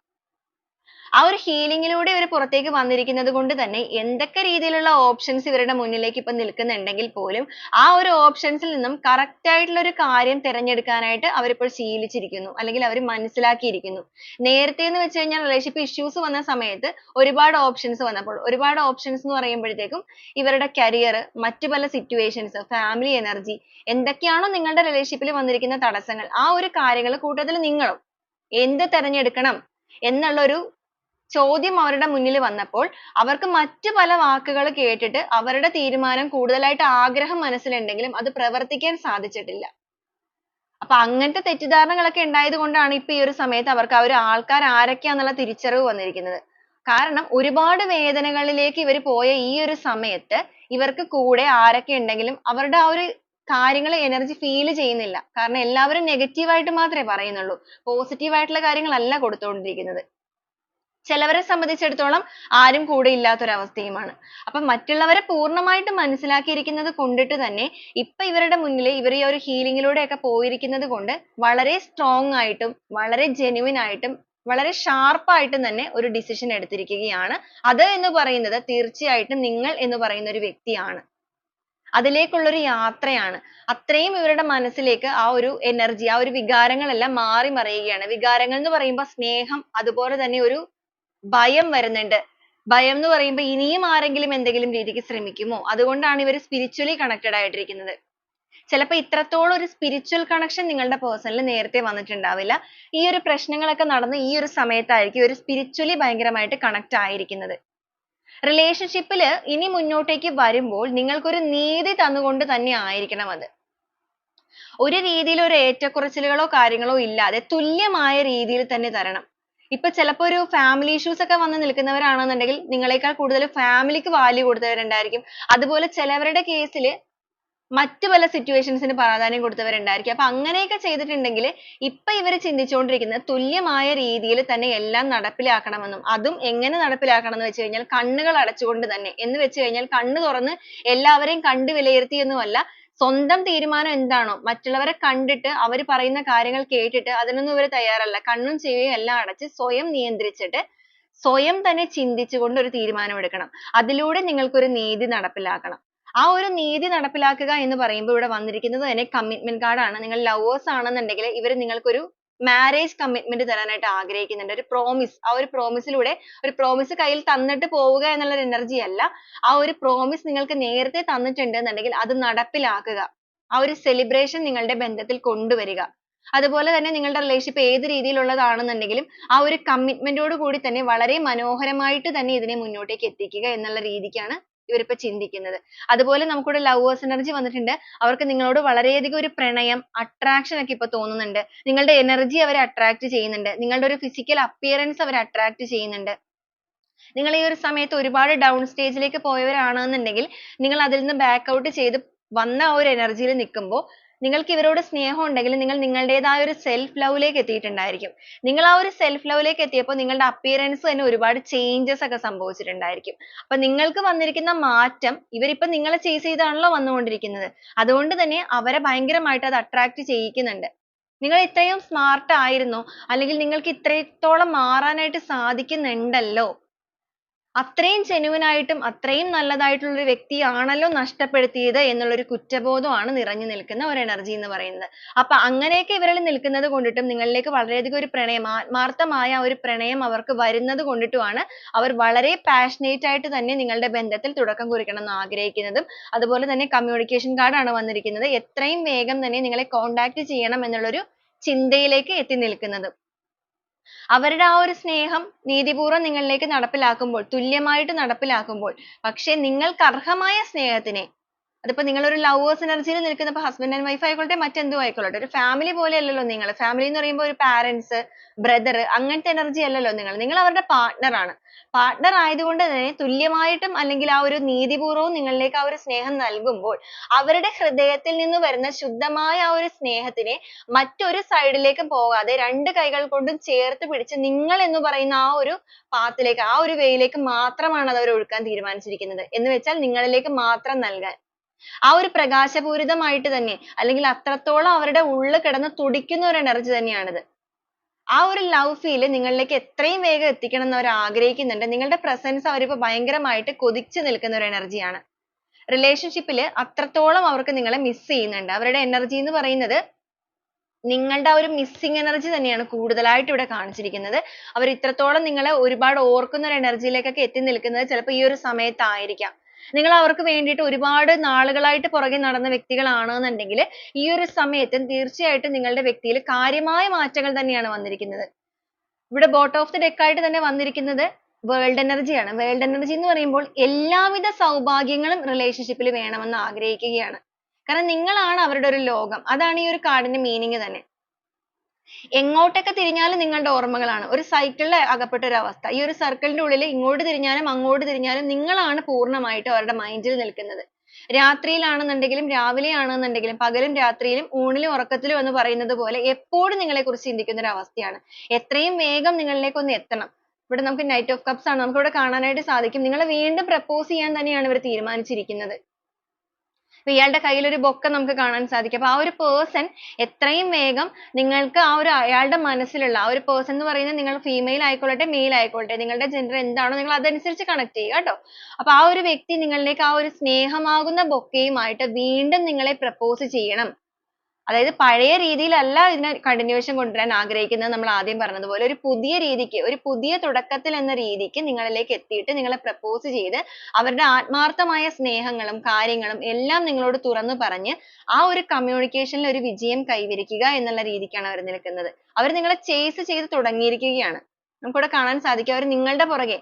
ആ ഒരു ഹീലിംഗിലൂടെ ഇവർ പുറത്തേക്ക് വന്നിരിക്കുന്നത് കൊണ്ട് തന്നെ എന്തൊക്കെ രീതിയിലുള്ള ഓപ്ഷൻസ് ഇവരുടെ മുന്നിലേക്ക് ഇപ്പൊ നിൽക്കുന്നുണ്ടെങ്കിൽ പോലും ആ ഒരു ഓപ്ഷൻസിൽ നിന്നും correct ആയിട്ടുള്ള ഒരു കാര്യം തിരഞ്ഞെടുക്കാനായിട്ട് അവരിപ്പോൾ ശീലിച്ചിരിക്കുന്നു. അല്ലെങ്കിൽ അവർ മനസ്സിലാക്കിയിരിക്കുന്നു. നേരത്തെ എന്ന് വെച്ച് കഴിഞ്ഞാൽ റിലേഷൻഷിപ്പ് ഇഷ്യൂസ് വന്ന സമയത്ത് ഒരുപാട് ഓപ്ഷൻസ് വന്നപ്പോൾ ഒരുപാട് ഓപ്ഷൻസ് എന്ന് പറയുമ്പോഴത്തേക്കും ഇവരുടെ കരിയർ മറ്റു പല സിറ്റുവേഷൻസ് ഫാമിലി എനർജി എന്തൊക്കെയാണോ നിങ്ങളുടെ റിലേഷൻഷിപ്പിൽ വന്നിരിക്കുന്ന തടസ്സങ്ങൾ ആ ഒരു കാര്യങ്ങൾ കൂട്ടത്തിൽ നിങ്ങളും എന്ത് തിരഞ്ഞെടുക്കണം എന്നുള്ള ഒരു ചോദ്യം അവരുടെ മുന്നിൽ വന്നപ്പോൾ അവർക്ക് മറ്റു പല വാക്കുകൾ കേട്ടിട്ട് അവരുടെ തീരുമാനം കൂടുതലായിട്ട് ആഗ്രഹം മനസ്സിലുണ്ടെങ്കിലും അത് പ്രവർത്തിക്കാൻ സാധിച്ചിട്ടില്ല. അപ്പൊ അങ്ങനത്തെ തെറ്റിദ്ധാരണകളൊക്കെ ഉണ്ടായത് കൊണ്ടാണ് ഇപ്പൊ ഈ ഒരു സമയത്ത് അവർക്ക് ആ ഒരു ആൾക്കാർ ആരൊക്കെയാന്നുള്ള തിരിച്ചറിവ് വന്നിരിക്കുന്നത്. കാരണം ഒരുപാട് വേദനകളിലേക്ക് ഇവർ പോയ ഈ ഒരു സമയത്ത് ഇവർക്ക് കൂടെ ആരൊക്കെ ഉണ്ടെങ്കിലും അവരുടെ ആ ഒരു കാര്യങ്ങൾ എനർജി ഫീൽ ചെയ്യുന്നില്ല. കാരണം എല്ലാവരും നെഗറ്റീവ് ആയിട്ട് മാത്രമേ പറയുന്നുള്ളൂ. പോസിറ്റീവ് ആയിട്ടുള്ള കാര്യങ്ങളല്ല കൊടുത്തുകൊണ്ടിരിക്കുന്നത്. ചിലവരെ സംബന്ധിച്ചിടത്തോളം ആരും കൂടെ ഇല്ലാത്ത ഒരു അവസ്ഥയുമാണ്. അപ്പൊ മറ്റുള്ളവരെ പൂർണമായിട്ട് മനസ്സിലാക്കിയിരിക്കുന്നത് കൊണ്ടിട്ട് തന്നെ ഇപ്പൊ ഇവരുടെ മുന്നിൽ ഇവർ ഈ ഒരു healing ലൂടെ ഒക്കെ പോയിരിക്കുന്നത് കൊണ്ട് വളരെ strong ആയിട്ടും വളരെ genuine ആയിട്ടും വളരെ sharp ആയിട്ടും തന്നെ ഒരു decision എടുത്തിരിക്കുകയാണ്. അത് എന്ന് പറയുന്നത് തീർച്ചയായിട്ടും നിങ്ങൾ എന്ന് പറയുന്ന ഒരു വ്യക്തിയാണ്. അതിലേക്കുള്ള ഒരു യാത്രയാണ്. അത്രയും ഇവരുടെ മനസ്സിലേക്ക് ആ ഒരു energy ആ ഒരു വികാരങ്ങളെല്ലാം മാറി മറിയുകയാണ്. വികാരങ്ങൾ എന്ന് പറയുമ്പോൾ സ്നേഹം അതുപോലെ തന്നെ ഒരു ഭയം വരുന്നുണ്ട്. ഭയം എന്ന് പറയുമ്പോൾ ഇനിയും ആരെങ്കിലും എന്തെങ്കിലും രീതിക്ക് ശ്രമിക്കുമോ? അതുകൊണ്ടാണ് ഇവർ spiritually connected ആയിട്ടിരിക്കുന്നത്. ചിലപ്പോൾ ഇത്രത്തോളം ഒരു spiritual connection നിങ്ങളുടെ person ൽ നേരത്തെ വന്നിട്ടുണ്ടാവില്ല. ഈ ഒരു പ്രശ്നങ്ങളൊക്കെ നടന്ന് ഈ ഒരു സമയത്തായിരിക്കും ഇവർ spiritually ഭയങ്കരമായിട്ട് connect ആയിരിക്കുന്നത്. relationship ൽ ഇനി മുന്നോട്ടേക്ക് വരുമ്പോൾ നിങ്ങൾക്ക് ഒരു നീതി തന്നുകൊണ്ട് തന്നെ ആയിരിക്കണം അത്. ഒരു രീതിയിൽ ഒരു ഏറ്റക്കുറച്ചിലുകളോ കാര്യങ്ങളോ ഇല്ലാതെ തുല്യമായ രീതിയിൽ തന്നെ തരണം. ഇപ്പൊ ചിലപ്പോ ഒരു ഫാമിലി ഇഷ്യൂസ് ഒക്കെ വന്ന് നിൽക്കുന്നവരാണെന്നുണ്ടെങ്കിൽ നിങ്ങളെക്കാൾ കൂടുതൽ ഫാമിലിക്ക് വാല്യൂ കൊടുത്തവരുണ്ടായിരിക്കും. അതുപോലെ ചിലവരുടെ കേസിൽ മറ്റു പല situations ന് പ്രാധാന്യം കൊടുത്തവരുണ്ടായിരിക്കും. അപ്പൊ അങ്ങനെയൊക്കെ ചെയ്തിട്ടുണ്ടെങ്കിൽ ഇപ്പൊ ഇവർ ചിന്തിച്ചുകൊണ്ടിരിക്കുന്നത് തുല്യമായ രീതിയിൽ തന്നെ എല്ലാം നടപ്പിലാക്കണമെന്നും അതും എങ്ങനെ നടപ്പിലാക്കണം എന്ന് വെച്ച് കഴിഞ്ഞാൽ കണ്ണുകൾ അടച്ചുകൊണ്ട് തന്നെ എന്ന് വെച്ച് കഴിഞ്ഞാൽ കണ്ണ് തുറന്ന് എല്ലാവരെയും കണ്ടു വിലയിരുത്തി എന്നുമല്ല സ്വന്തം തീരുമാനം എന്താണോ മറ്റുള്ളവരെ കണ്ടിട്ട് അവർ പറയുന്ന കാര്യങ്ങൾ കേട്ടിട്ട് അതിനൊന്നും ഇവർ തയ്യാറല്ല. കണ്ണും ചെവിയും എല്ലാം അടച്ച് സ്വയം നിയന്ത്രിച്ചിട്ട് സ്വയം തന്നെ ചിന്തിച്ചുകൊണ്ട് ഒരു തീരുമാനം എടുക്കണം. അതിലൂടെ നിങ്ങൾക്ക് ഒരു നീതി നടപ്പിലാക്കണം. ആ ഒരു നീതി നടപ്പിലാക്കുക എന്ന് പറയുമ്പോൾ ഇവിടെ വന്നിരിക്കുന്നത് തന്നെ കമ്മിറ്റ്മെന്റ് കാർഡ് ആണ്. നിങ്ങൾ lovers ആണെന്നുണ്ടെങ്കിൽ ഇവർ നിങ്ങൾക്കൊരു marriage commitment തരാനായിട്ട് ആഗ്രഹിക്കുന്നുണ്ട്. ഒരു promise ആ ഒരു promise ലൂടെ ഒരു promise കയ്യിൽ തന്നിട്ട് പോവുക എന്നുള്ള ഒരു energy അല്ല. ആ ഒരു promise നിങ്ങൾക്ക് നേരത്തെ തന്നിട്ടുണ്ട് എന്നുണ്ടെങ്കിൽ അത് നടപ്പിലാക്കുക. ആ ഒരു celebration നിങ്ങളുടെ ബന്ധത്തിൽ കൊണ്ടുവരിക. അതുപോലെ തന്നെ നിങ്ങളുടെ relationship ഏത് രീതിയിലുള്ളതാണെന്നുണ്ടെങ്കിലും ആ ഒരു commitment ഓട് കൂടി തന്നെ വളരെ മനോഹരമായിട്ട് തന്നെ ഇതിനെ മുന്നോട്ടേക്ക് എത്തിക്കുക എന്നുള്ള രീതിക്കാണ് ഇവരിപ്പോ ചിന്തിക്കുന്നത്. അതുപോലെ നമുക്കിവിടെ lovers energy വന്നിട്ടുണ്ട്. അവർക്ക് നിങ്ങളോട് വളരെയധികം ഒരു പ്രണയം attraction ഒക്കെ ഇപ്പൊ തോന്നുന്നുണ്ട്. നിങ്ങളുടെ energy അവരെ attract ചെയ്യുന്നുണ്ട്. നിങ്ങളുടെ ഒരു physical appearance അവരെ attract ചെയ്യുന്നുണ്ട്. നിങ്ങൾ ഈ ഒരു സമയത്ത് ഒരുപാട് down stage ലേക്ക് പോയവരാണെന്നുണ്ടെങ്കിൽ നിങ്ങൾ അതിൽ നിന്ന് back out ചെയ്ത് വന്ന ആ ഒരു energy ൽ നിൽക്കുമ്പോൾ നിങ്ങൾക്ക് ഇവരോട് സ്നേഹം ഉണ്ടെങ്കിൽ നിങ്ങൾ നിങ്ങളുടേതായ ഒരു self love ലേക്ക് എത്തിയിട്ടുണ്ടായിരിക്കും. നിങ്ങൾ ആ ഒരു self love ലേക്ക് എത്തിയപ്പോൾ നിങ്ങളുടെ appearance തന്നെ ഒരുപാട് changes ഒക്കെ സംഭവിച്ചിട്ടുണ്ടായിരിക്കും. അപ്പോൾ നിങ്ങൾക്ക് വന്നിരിക്കുന്ന മാറ്റം ഇവരിപ്പോൾ നിങ്ങളെ chase ചെയ്താണല്ലോ വന്നുകൊണ്ടിരിക്കുന്നത്. അതുകൊണ്ട് തന്നെ അവരെ ഭയങ്കരമായിട്ട് അത് attract ചെയ്യിക്കുന്നുണ്ട്. നിങ്ങൾ ഇത്രയും smart ആയിരുന്നോ? അല്ലെങ്കിൽ നിങ്ങൾക്ക് ഇത്രത്തോളം മാറാനായിട്ട് സാധിക്കുന്നുണ്ടല്ലോ. അത്രയും genuine ആയിട്ടും അത്രയും നല്ലതായിട്ടുള്ള ഒരു വ്യക്തിയാണല്ലോ നഷ്ടപ്പെടുത്തിയത് എന്നുള്ള ഒരു കുറ്റബോധമാണ് നിറഞ്ഞു നിൽക്കുന്ന ഒരു energy എന്ന് പറയുന്നത്. അപ്പൊ അങ്ങനെയൊക്കെ ഇവരിൽ നിൽക്കുന്നത് കൊണ്ടിട്ടും നിങ്ങളിലേക്ക് വളരെ അധികം ഒരു പ്രണയം ആത്മാർത്ഥമായ ഒരു പ്രണയം അവർക്ക് വരുന്നത് കൊണ്ടിട്ടുമാണ് അവർ വളരെ passionate ആയിട്ട് തന്നെ നിങ്ങളുടെ ബന്ധത്തിൽ തുടക്കം കുറിക്കണം എന്ന് ആഗ്രഹിക്കുന്നതും അതുപോലെ തന്നെ communication card ആണ് വന്നിരിക്കുന്നത്. എത്രയും വേഗം തന്നെ നിങ്ങളെ contact ചെയ്യണം എന്നുള്ള ഒരു ചിന്തയിലേക്ക് എത്തി നിൽക്കുന്നതും. അവരുടെ ആ ഒരു സ്നേഹം നീതിപൂർവം നിങ്ങളിലേക്ക് നടപ്പിലാക്കുമ്പോൾ തുല്യമായിട്ട് നടപ്പിലാക്കുമ്പോൾ പക്ഷേ നിങ്ങൾക്ക് അർഹമായ സ്നേഹത്തിനെ അതിപ്പോ നിങ്ങൾ ഒരു lovers energy യിൽ നിൽക്കുന്ന ഇപ്പോ husband and wife ആയിക്കൊള്ളട്ടെ മറ്റെന്തും ആയിക്കൊള്ളട്ടെ ഒരു family പോലെ അല്ലല്ലോ നിങ്ങൾ family എന്ന് പറയുമ്പോൾ ഒരു parents brother അങ്ങനത്തെ energy അല്ലല്ലോ നിങ്ങൾ നിങ്ങൾ അവരുടെ partner ആണ് partner ആയതുകൊണ്ട് തന്നെ തുല്യമായിട്ടും അല്ലെങ്കിൽ ആ ഒരു നീതിപൂർവം നിങ്ങളിലേക്ക് ആ ഒരു സ്നേഹം നൽകുമ്പോൾ അവരുടെ ഹൃദയത്തിൽ നിന്ന് വരുന്ന ശുദ്ധമായ ആ ഒരു സ്നേഹത്തിനെ മറ്റൊരു side ലേക്കും പോകാതെ രണ്ട് കൈകൾ കൊണ്ടും ചേർത്ത് പിടിച്ച് നിങ്ങൾ എന്ന് പറയുന്ന ആ ഒരു path ലേക്ക് ആ ഒരു way ലേക്ക് മാത്രമാണ് അവർ ഒഴുക്കാൻ തീരുമാനിച്ചിരിക്കുന്നത്. എന്ന് വെച്ചാൽ നിങ്ങളിലേക്ക് മാത്രം നൽകാൻ. ആ ഒരു പ്രകാശപൂരിതമായിട്ട് തന്നെ അല്ലെങ്കിൽ അത്രത്തോളം അവരുടെ ഉള്ളിൽ കിടന്ന് തുടിക്കുന്ന ഒരു energy തന്നെയാണിത്. ആ ഒരു love feel നിങ്ങളിലേക്ക് എത്രയും വേഗം എത്തിക്കണം എന്ന് അവർ ആഗ്രഹിക്കുന്നുണ്ട്. നിങ്ങളുടെ presence അവരിപ്പോ ഭയങ്കരമായിട്ട് കൊതിച്ചു നിൽക്കുന്ന ഒരു energy ആണ്. relationship ൽ അത്രത്തോളം അവർക്ക് നിങ്ങളെ miss ചെയ്യുന്നുണ്ട്. അവരുടെ energy എന്ന് പറയുന്നത് നിങ്ങളുടെ ആ ഒരു missing energy തന്നെയാണ് കൂടുതലായിട്ട് ഇവിടെ കാണിച്ചിരിക്കുന്നത്. അവർ ഇത്രത്തോളം നിങ്ങളെ ഒരുപാട് ഓർക്കുന്ന ഒരു energy എത്തി നിൽക്കുന്നത് ചിലപ്പോൾ ഈ ഒരു സമയത്തായിരിക്കാം. നിങ്ങൾ അവർക്ക് വേണ്ടിയിട്ട് ഒരുപാട് നാളുകളായിട്ട് പുറകെ നടന്ന വ്യക്തികളാണെന്നുണ്ടെങ്കിൽ ഈ ഒരു സമയത്ത് തീർച്ചയായിട്ടും നിങ്ങളുടെ വ്യക്തിയിൽ കാര്യമായ മാറ്റങ്ങൾ തന്നെയാണ് വന്നിരിക്കുന്നത്. ഇവിടെ bottom of the deck ആയിട്ട് തന്നെ വന്നിരിക്കുന്നത് world energy ആണ്. world energy എന്ന് പറയുമ്പോൾ എല്ലാവിധ സൗഭാഗ്യങ്ങളും relationship ൽ വേണമെന്ന് ആഗ്രഹിക്കുകയാണ്. കാരണം നിങ്ങളാണ് അവരുടെ ഒരു ലോകം. അതാണ് ഈ ഒരു കാർഡിന്റെ meaning തന്നെ. എങ്ങോട്ടൊക്കെ തിരിഞ്ഞാലും നിങ്ങളുടെ ഓർമ്മകളാണ്. ഒരു cycle അകപ്പെട്ട ഒരു അവസ്ഥ ഈ ഒരു circle ഉള്ളിൽ ഇങ്ങോട്ട് തിരിഞ്ഞാലും അങ്ങോട്ട് തിരിഞ്ഞാലും നിങ്ങളാണ് പൂർണമായിട്ട് അവരുടെ mind നിൽക്കുന്നത്. രാത്രിയിലാണെന്നുണ്ടെങ്കിലും രാവിലെയാണെന്നുണ്ടെങ്കിലും പകലും രാത്രിയിലും ഊണിലും ഉറക്കത്തിലും എന്ന് പറയുന്നത് പോലെ എപ്പോഴും നിങ്ങളെ കുറിച്ച് ചിന്തിക്കുന്ന ഒരു അവസ്ഥയാണ് എത്രയും വേഗം നിങ്ങളിലേക്ക് ഒന്ന് എത്തണം. ഇവിടെ നമുക്ക് knight of cups ആണ്. നമുക്ക് ഇവിടെ കാണാനായിട്ട് സാധിക്കും. നിങ്ങളെ വീണ്ടും propose ചെയ്യാൻ തന്നെയാണ് ഇവർ തീരുമാനിച്ചിരിക്കുന്നത്. അപ്പൊ ഇയാളുടെ കയ്യിൽ ഒരു ബൊക്ക നമുക്ക് കാണാൻ സാധിക്കും. അപ്പൊ ആ ഒരു person എത്രയും വേഗം നിങ്ങൾക്ക് ആ ഒരു അയാളുടെ മനസ്സിലുള്ള ആ ഒരു person എന്ന് പറയുന്നത് നിങ്ങൾ female ആയിക്കൊള്ളട്ടെ male ആയിക്കൊള്ളട്ടെ നിങ്ങളുടെ gender എന്താണോ നിങ്ങൾ അതനുസരിച്ച് connect ചെയ്യുക ട്ടോ അപ്പൊ ആ ഒരു വ്യക്തി നിങ്ങളിലേക്ക് ആ ഒരു സ്നേഹമാകുന്ന ബൊക്കയുമായിട്ട് വീണ്ടും നിങ്ങളെ propose ചെയ്യണം. അതായത് പഴയ രീതിയിലല്ല ഇതിനെ continuation കൊണ്ടുവരാൻ ആഗ്രഹിക്കുന്നത് നമ്മൾ ആദ്യം പറഞ്ഞതുപോലെ. ഒരു പുതിയ രീതിക്ക് ഒരു പുതിയ തുടക്കത്തിൽ എന്ന രീതിക്ക് നിങ്ങളിലേക്ക് എത്തിയിട്ട് നിങ്ങളെ propose ചെയ്ത് അവരുടെ ആത്മാർത്ഥമായ സ്നേഹങ്ങളും കാര്യങ്ങളും എല്ലാം നിങ്ങളോട് തുറന്നു പറഞ്ഞ് ആ ഒരു communication ൽ ഒരു വിജയം കൈവരിക്കുക എന്നുള്ള രീതിക്കാണ് അവർ നിൽക്കുന്നത്. അവർ നിങ്ങളെ chase ചെയ്ത് തുടങ്ങിയിരിക്കുകയാണ്. നമുക്കിവിടെ കാണാൻ സാധിക്കും. അവർ നിങ്ങളുടെ പുറകെ.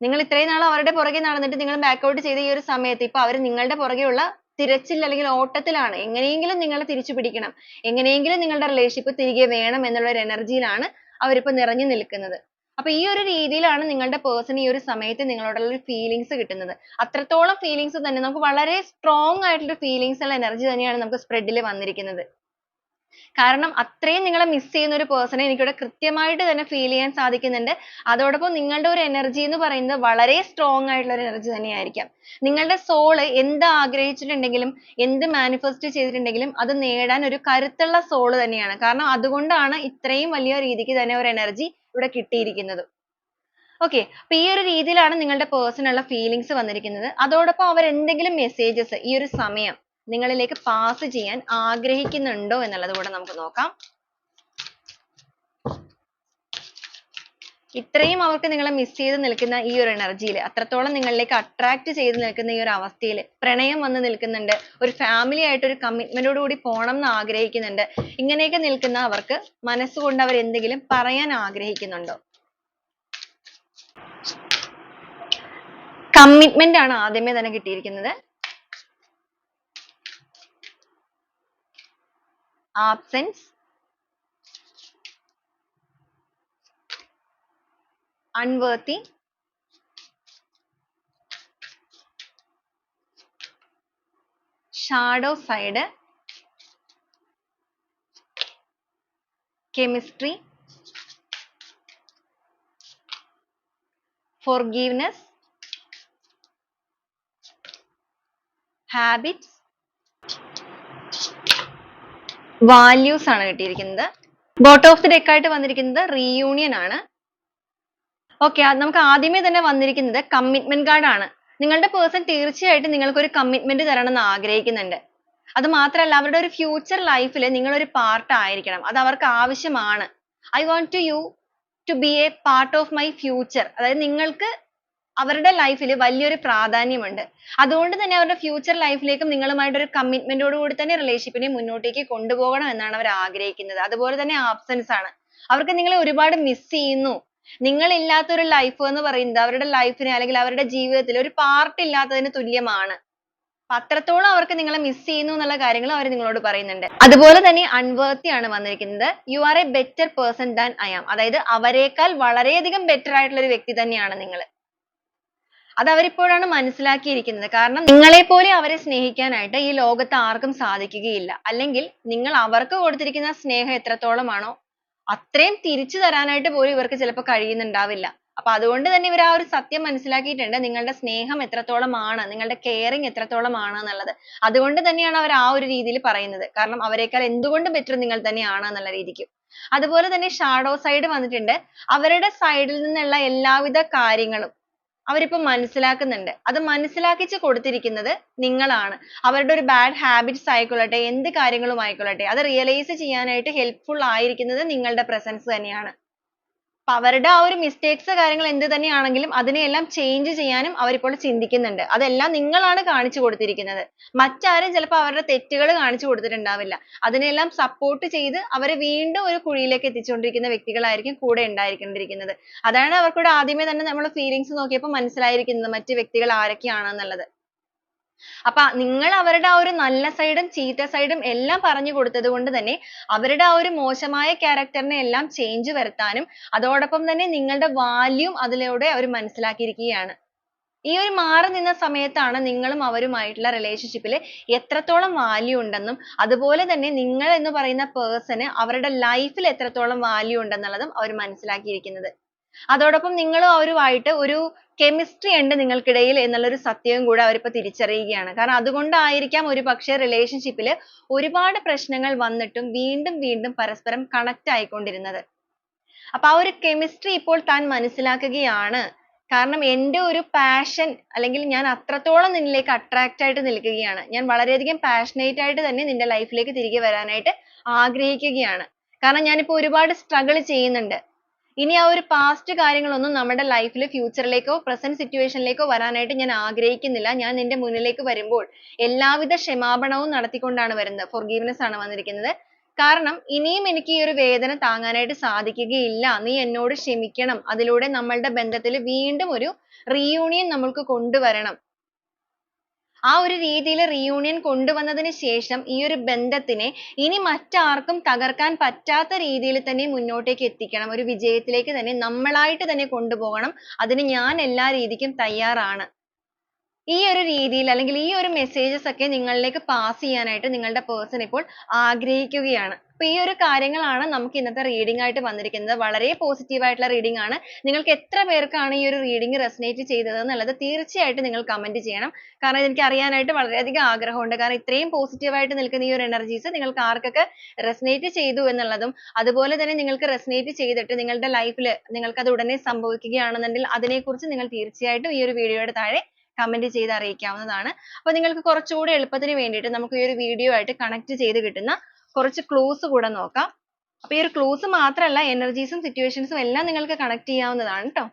നിങ്ങൾ ഇത്രയും നാൾ അവരുടെ പുറകെ നടന്നിട്ട് നിങ്ങൾ back out ചെയ്ത ഈ ഒരു സമയത്ത് ഇപ്പൊ അവർ നിങ്ങളുടെ പുറകെയുള്ള തിരച്ചിൽ അല്ലെങ്കിൽ ഓട്ടത്തിലാണ് എങ്ങനെയെങ്കിലും നിങ്ങളെ തിരിച്ചു പിടിക്കണം. എങ്ങനെയെങ്കിലും നിങ്ങളുടെ relationship തിരികെ വേണം എന്നുള്ള ഒരു energy യിലാണ് നിറഞ്ഞു നിൽക്കുന്നത്. അപ്പൊ ഈ ഒരു രീതിയിലാണ് നിങ്ങളുടെ person ഈ ഒരു സമയത്ത് നിങ്ങളോടുള്ള ഒരു feelings കിട്ടുന്നത്. അത്രത്തോളം feelings തന്നെ. നമുക്ക് വളരെ strong ആയിട്ടുള്ള feelings ഉള്ള energy തന്നെയാണ് നമുക്ക് spread ൽ വന്നിരിക്കുന്നത്. കാരണം അത്രയും നിങ്ങളെ miss ചെയ്യുന്ന ഒരു person നെ എനിക്കിവിടെ കൃത്യമായിട്ട് തന്നെ feel ചെയ്യാൻ സാധിക്കുന്നുണ്ട്. അതോടൊപ്പം നിങ്ങളുടെ ഒരു energy എന്ന് പറയുന്നത് വളരെ strong ആയിട്ടുള്ള ഒരു energy തന്നെയായിരിക്കാം. നിങ്ങളുടെ soul എന്ത് ആഗ്രഹിച്ചിട്ടുണ്ടെങ്കിലും എന്ത് manifest ചെയ്തിട്ടുണ്ടെങ്കിലും അത് നേടാൻ ഒരു കരുത്തുള്ള soul തന്നെയാണ്. കാരണം അതുകൊണ്ടാണ് ഇത്രയും വലിയ രീതിക്ക് തന്നെ ഒരു energy ഇവിടെ കിട്ടിയിരിക്കുന്നത്. Okay. അപ്പൊ ഈ ഒരു രീതിയിലാണ് നിങ്ങളുടെ person ഉള്ള feelings വന്നിരിക്കുന്നത്. അതോടൊപ്പം അവർ എന്തെങ്കിലും messages ഈ ഒരു സമയം നിങ്ങളിലേക്ക് പാസ് ചെയ്യാൻ ആഗ്രഹിക്കുന്നുണ്ടോ എന്നുള്ളത് കൂടെ നമുക്ക് നോക്കാം. ഇത്രയും അവർക്ക് നിങ്ങളെ miss ചെയ്ത് നിൽക്കുന്ന ഈ ഒരു energy ൽ അത്രത്തോളം നിങ്ങളിലേക്ക് attract ചെയ്ത് നിൽക്കുന്ന ഈ ഒരു അവസ്ഥയിൽ പ്രണയം വന്ന് നിൽക്കുന്നുണ്ട്. ഒരു ഫാമിലി ആയിട്ട് ഒരു ഓട് കൂടി പോണം എന്ന് ആഗ്രഹിക്കുന്നുണ്ട്. ഇങ്ങനെയൊക്കെ നിൽക്കുന്ന അവർക്ക് മനസ്സുകൊണ്ട് അവർ എന്തെങ്കിലും പറയാൻ ആഗ്രഹിക്കുന്നുണ്ടോ? commitment ആണ് ആദ്യമേ തന്നെ കിട്ടിയിരിക്കുന്നത്. Absence unworthy. Shadow side. Chemistry. Forgiveness. Habits values ആണ് കിട്ടിയിരിക്കുന്നത്. ബോട്ട് ഓഫ് ദി ഡെക്ക് ആയിട്ട് വന്നിരിക്കുന്നത് റീയൂണിയൻ ആണ്. ഓക്കെ നമുക്ക് ആദ്യമേ തന്നെ വന്നിരിക്കുന്നത് കമ്മിറ്റ്മെന്റ് കാർഡ് ആണ്. നിങ്ങളുടെ പേഴ്സൺ തീർച്ചയായിട്ടും നിങ്ങൾക്ക് ഒരു കമ്മിറ്റ്മെന്റ് തരണം എന്ന് ആഗ്രഹിക്കുന്നുണ്ട്. അത് മാത്രമല്ല അവരുടെ ഒരു ഫ്യൂച്ചർ ലൈഫിൽ നിങ്ങൾ ഒരു പാർട്ട് ആയിരിക്കണം. അത് അവർക്ക് ആവശ്യമാണ്. I want to you to be a part of my future അതായത് നിങ്ങൾക്ക് അവരുടെ ലൈഫിൽ വലിയൊരു പ്രാധാന്യമുണ്ട്. അതുകൊണ്ട് തന്നെ അവരുടെ ഫ്യൂച്ചർ ലൈഫിലേക്കും ലേക്കും നിങ്ങളുമായിട്ട് ഒരു ഓട് കൂടി തന്നെ റിലേഷൻഷിപ്പിനെ മുന്നോട്ടേക്ക് കൊണ്ടുപോകണം എന്നാണ് അവർ ആഗ്രഹിക്കുന്നത്. അതുപോലെ തന്നെ absence ആണ്. അവർക്ക് നിങ്ങളെ ഒരുപാട് മിസ് ചെയ്യുന്നു. നിങ്ങൾ ഇല്ലാത്ത ഒരു life എന്ന് പറയുന്നത് അവരുടെ ലൈഫിനെ അല്ലെങ്കിൽ അവരുടെ ജീവിതത്തിൽ ഒരു പാർട്ട് ഇല്ലാത്തതിന് തുല്യമാണ്. അത്രത്തോളം അവർക്ക് നിങ്ങളെ മിസ് ചെയ്യുന്നു എന്നുള്ള കാര്യങ്ങൾ അവർ നിങ്ങളോട് പറയുന്നുണ്ട്. അതുപോലെ തന്നെ unworthy ആണ് വന്നിരിക്കുന്നത്. You are a better person than I am അതായത് അവരെക്കാൾ വളരെയധികം ബെറ്റർ ആയിട്ടുള്ള ഒരു വ്യക്തി തന്നെയാണ് നിങ്ങൾ. അത് അവരിപ്പോഴാണ് മനസ്സിലാക്കിയിരിക്കുന്നത്. കാരണം നിങ്ങളെ പോലെ അവരെ സ്നേഹിക്കാനായിട്ട് ഈ ലോകത്ത് ആർക്കും സാധിക്കുകയില്ല. അല്ലെങ്കിൽ നിങ്ങൾ അവർക്ക് കൊടുത്തിരിക്കുന്ന സ്നേഹം എത്രത്തോളമാണോ അത്രയും തിരിച്ചു തരാനായിട്ട് പോലും ഇവർക്ക് ചിലപ്പോൾ കഴിയുന്നുണ്ടാവില്ല. അപ്പൊ അതുകൊണ്ട് തന്നെ ഇവർ ആ ഒരു സത്യം മനസ്സിലാക്കിയിട്ടുണ്ട്. നിങ്ങളുടെ സ്നേഹം എത്രത്തോളമാണ്? നിങ്ങളുടെ കെയറിങ് എത്രത്തോളമാണ് എന്നുള്ളത്. അതുകൊണ്ട് തന്നെയാണ് അവർ ആ ഒരു രീതിയിൽ പറയുന്നത്. കാരണം അവരെക്കാൾ എന്തുകൊണ്ട് ബെറ്റർ നിങ്ങൾ തന്നെയാണ് എന്നുള്ള രീതിക്ക്. അതുപോലെ തന്നെ ഷാഡോ സൈഡ് വന്നിട്ടുണ്ട്. അവരുടെ സൈഡിൽ നിന്നുള്ള എല്ലാവിധ കാര്യങ്ങളും അവരിപ്പോൾ മനസ്സിലാക്കുന്നുണ്ട്. അത് മനസ്സിലാക്കിച്ച് കൊടുത്തിരിക്കുന്നത് നിങ്ങളാണ്. അവരുടെ ഒരു ബാഡ് ഹാബിറ്റ്സ് ആയിക്കൊള്ളട്ടെ എന്ത് കാര്യങ്ങളും ആയിക്കൊള്ളട്ടെ അത് റിയലൈസ് ചെയ്യാനായിട്ട് helpful ആയിരിക്കുന്നത് നിങ്ങളുടെ presence തന്നെയാണ്. അവരുടെ ആ ഒരു mistakes കാര്യങ്ങൾ എന്ത് തന്നെയാണെങ്കിലും അതിനെയെല്ലാം change ചെയ്യാനും അവരിപ്പോൾ ചിന്തിക്കുന്നുണ്ട്. അതെല്ലാം നിങ്ങളാണ് കാണിച്ചു കൊടുത്തിരിക്കുന്നത്. മറ്റാരും ചിലപ്പോൾ അവരുടെ തെറ്റുകൾ കാണിച്ചു കൊടുത്തിട്ടുണ്ടാവില്ല. അതിനെല്ലാം support ചെയ്ത് അവരെ വീണ്ടും ഒരു കുഴിയിലേക്ക് എത്തിച്ചുകൊണ്ടിരിക്കുന്ന വ്യക്തികളായിരിക്കും കൂടെ ഉണ്ടായിക്കൊണ്ടിരിക്കുന്നത് അതാണ് അവർക്കിവിടെ ആദ്യമേ തന്നെ നമ്മൾ feelings നോക്കിയപ്പോൾ മനസ്സിലായിരിക്കുന്നത് മറ്റു വ്യക്തികൾ ആരൊക്കെയാണെന്നുള്ളത്. അപ്പൊ നിങ്ങൾ അവരുടെ ആ ഒരു നല്ല side ഉം ചീത്ത side ഉം എല്ലാം പറഞ്ഞു കൊടുത്തത് കൊണ്ട് തന്നെ അവരുടെ ആ ഒരു മോശമായ character നെ എല്ലാം change വരുത്താനും അതോടൊപ്പം തന്നെ നിങ്ങളുടെ value ഉം അതിലൂടെ അവർ മനസ്സിലാക്കിയിരിക്കുകയാണ് ഈ ഒരു മാറി നിന്ന സമയത്താണ് നിങ്ങളും അവരുമായിട്ടുള്ള relationship ൽ എത്രത്തോളം value ഉണ്ടെന്നും അതുപോലെ തന്നെ നിങ്ങൾ എന്ന് പറയുന്ന person അവരുടെ life ൽ എത്രത്തോളം value ഉണ്ടെന്നുള്ളതും അവർ മനസ്സിലാക്കിയിരിക്കുന്നത്. അതോടൊപ്പം നിങ്ങളും അവരുമായിട്ട് ഒരു chemistry ഉണ്ട് നിങ്ങൾക്കിടയിൽ എന്നുള്ള ഒരു സത്യവും കൂടെ അവരിപ്പോൾ തിരിച്ചറിയുകയാണ്. കാരണം അതുകൊണ്ടായിരിക്കാം ഒരുപക്ഷേ relationship ൽ ഒരുപാട് പ്രശ്നങ്ങൾ വന്നിട്ടും വീണ്ടും വീണ്ടും പരസ്പരം connect ആയിക്കൊണ്ടിരുന്നത്. അപ്പൊ ആ ഒരു chemistry ഇപ്പോൾ താൻ മനസ്സിലാക്കുകയാണ്. കാരണം എന്റെ ഒരു passion അല്ലെങ്കിൽ ഞാൻ അത്രത്തോളം നിന്നിലേക്ക് attract ആയിട്ട് നിൽക്കുകയാണ്. ഞാൻ വളരെയധികം passionate ആയിട്ട് തന്നെ നിന്റെ life ലേക്ക് തിരികെ വരാനായിട്ട് ആഗ്രഹിക്കുകയാണ്. കാരണം ഞാനിപ്പോൾ ഒരുപാട് struggle ചെയ്യുന്നുണ്ട്. ഇനി ആ ഒരു past കാര്യങ്ങളൊന്നും നമ്മുടെ life ൽ future ലേക്കോ present situation ലേക്കോ വരാനായിട്ട് ഞാൻ ആഗ്രഹിക്കുന്നില്ല. ഞാൻ നിന്റെ മുന്നിലേക്ക് വരുമ്പോൾ എല്ലാവിധ ക്ഷമാപണവും നടത്തിക്കൊണ്ടാണ് വരുന്നത്. forgiveness ആണ് വന്നിരിക്കുന്നത്. കാരണം ഇനിയും എനിക്ക് ഈ ഒരു വേദന താങ്ങാനായിട്ട് സാധിക്കുകയില്ല. നീ എന്നോട് ക്ഷമിക്കണം. അതിലൂടെ നമ്മളുടെ ബന്ധത്തിൽ വീണ്ടും ഒരു reunion നമ്മൾക്ക് കൊണ്ടുവരണം. ആ ഒരു രീതിയിൽ reunion കൊണ്ടുവന്നതിന് ശേഷം ഈ ഒരു ബന്ധത്തിനെ ഇനി മറ്റാർക്കും തകർക്കാൻ പറ്റാത്ത രീതിയിൽ തന്നെ മുന്നോട്ടേക്ക് എത്തിക്കണം. ഒരു വിജയത്തിലേക്ക് തന്നെ നമ്മളായിട്ട് തന്നെ കൊണ്ടുപോകണം. അതിന് ഞാൻ എല്ലാ രീതിക്കും തയ്യാറാണ്. ഈ ഒരു രീതിയിൽ അല്ലെങ്കിൽ ഈ ഒരു messages ഒക്കെ നിങ്ങളിലേക്ക് pass ചെയ്യാനായിട്ട് നിങ്ങളുടെ person ഇപ്പോൾ ആഗ്രഹിക്കുകയാണ്. അപ്പൊ ഈ ഒരു കാര്യങ്ങളാണ് നമുക്ക് ഇന്നത്തെ reading ആയിട്ട് വന്നിരിക്കുന്നത്. വളരെ positive ആയിട്ടുള്ള reading ആണ്. നിങ്ങൾക്ക് എത്ര പേർക്കാണ് ഈ ഒരു reading resonate ചെയ്തത് എന്നുള്ളത് തീർച്ചയായിട്ടും നിങ്ങൾ comment ചെയ്യണം. കാരണം എനിക്ക് അറിയാനായിട്ട് വളരെയധികം ആഗ്രഹമുണ്ട്. കാരണം ഇത്രയും positive ആയിട്ട് നിൽക്കുന്ന ഈ ഒരു energies നിങ്ങൾക്ക് ആർക്കൊക്കെ resonate ചെയ്തു എന്നുള്ളതും അതുപോലെ തന്നെ നിങ്ങൾക്ക് resonate ചെയ്തിട്ട് നിങ്ങളുടെ life ൽ നിങ്ങൾക്ക് അത് ഉടനെ സംഭവിക്കുകയാണെന്നുണ്ടെങ്കിൽ അതിനെക്കുറിച്ച് നിങ്ങൾ തീർച്ചയായിട്ടും ഈ ഒരു video യുടെ താഴെ comment ചെയ്ത് അറിയിക്കാവുന്നതാണ്. അപ്പോൾ നിങ്ങൾക്ക് കുറച്ചുകൂടി എളുപ്പത്തിന് വേണ്ടിയിട്ട് നമുക്ക് ഈ ഒരു വീഡിയോ ആയിട്ട് കണക്ട് ചെയ്ത് കിട്ടുന്ന കുറച്ച് ക്ലൂസ് കൂടെ നോക്കാം. അപ്പോൾ ഈ ഒരു ക്ലൂസ് മാത്രമല്ല situations ഉം എല്ലാം നിങ്ങൾക്ക് കണക്ട് ചെയ്യാവുന്നതാണ് കേട്ടോ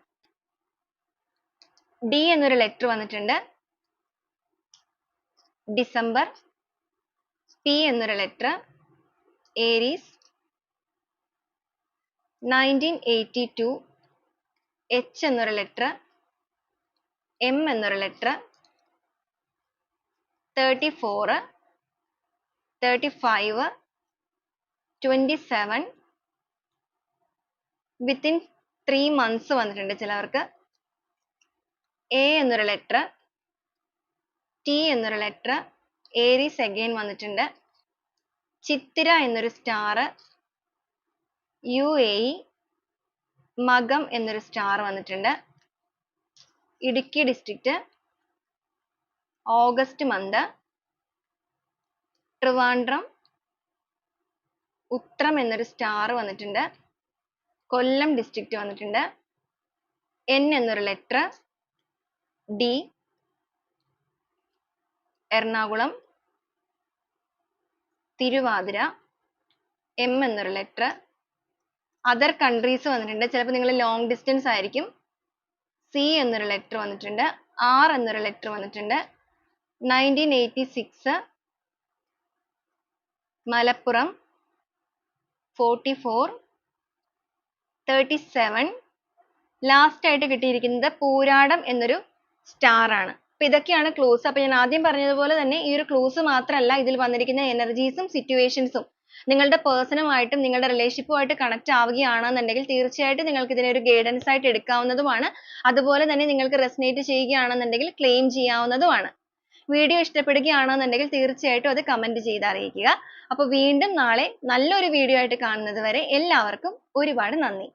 ഡി എന്നൊരു ലെറ്റർ വന്നിട്ടുണ്ട്. ഡിസംബർ. പി എന്നൊരു ലെറ്റർ ഏരീസ്. 1982. എച്ച് എന്നൊരു letter. M എന്നൊരു letter. 34. 35. 27. within three months വന്നിട്ടുണ്ട് ചിലവർക്ക്. എ എന്നൊരു ലെറ്റർ ടി എന്നൊരു ലെറ്റർ ഏരീസ് again വന്നിട്ടുണ്ട്. ചിത്തിര എന്നൊരു സ്റ്റാർ യു എ മകം എന്നൊരു സ്റ്റാർ വന്നിട്ടുണ്ട്. Idukki district. August month. Trivandrum. Uthram എന്നൊരു സ്റ്റാർ വന്നിട്ടുണ്ട്. കൊല്ലം district വന്നിട്ടുണ്ട്. എൻ എന്നൊരു letter D Ernakulam. Thiruvathira. M എന്നൊരു ലെറ്റർ other countries വന്നിട്ടുണ്ട്. ചിലപ്പോൾ നിങ്ങൾ long ഡിസ്റ്റൻസ് ആയിരിക്കും. C എന്നൊരു ലെറ്റർ വന്നിട്ടുണ്ട്. ആർ എന്നൊരു ലെറ്റർ വന്നിട്ടുണ്ട്. 1986. മലപ്പുറം. ഫോർട്ടി 44. 37. ലാസ്റ്റ് ആയിട്ട് കിട്ടിയിരിക്കുന്നത് പൂരാടം എന്നൊരു സ്റ്റാർ ആണ്. അപ്പൊ ഇതൊക്കെയാണ് ക്ലൂസ് അപ്പൊ ഞാൻ ആദ്യം പറഞ്ഞതുപോലെ തന്നെ ഈ ഒരു ക്ലൂസ് മാത്രമല്ല ഇതിൽ വന്നിരിക്കുന്ന എനർജീസും ഉം നിങ്ങളുടെ പേഴ്സണുമായിട്ടും നിങ്ങളുടെ റിലേഷൻഷിപ്പുമായിട്ട് കണക്ട് ആവുകയാണെന്നുണ്ടെങ്കിൽ തീർച്ചയായിട്ടും നിങ്ങൾക്ക് ഇതിനെ ഒരു ഗൈഡൻസ് ആയിട്ട് എടുക്കാവുന്നതുമാണ്. അതുപോലെ തന്നെ നിങ്ങൾക്ക് resonate ചെയ്യുകയാണെന്നുണ്ടെങ്കിൽ ക്ലെയിം ചെയ്യാവുന്നതുമാണ്. വീഡിയോ ഇഷ്ടപ്പെടുകയാണെന്നുണ്ടെങ്കിൽ തീർച്ചയായിട്ടും അത് comment ചെയ്ത് അറിയിക്കുക. അപ്പോൾ വീണ്ടും നാളെ നല്ലൊരു വീഡിയോ ആയിട്ട് കാണുന്നത് വരെ എല്ലാവർക്കും ഒരുപാട് നന്ദി.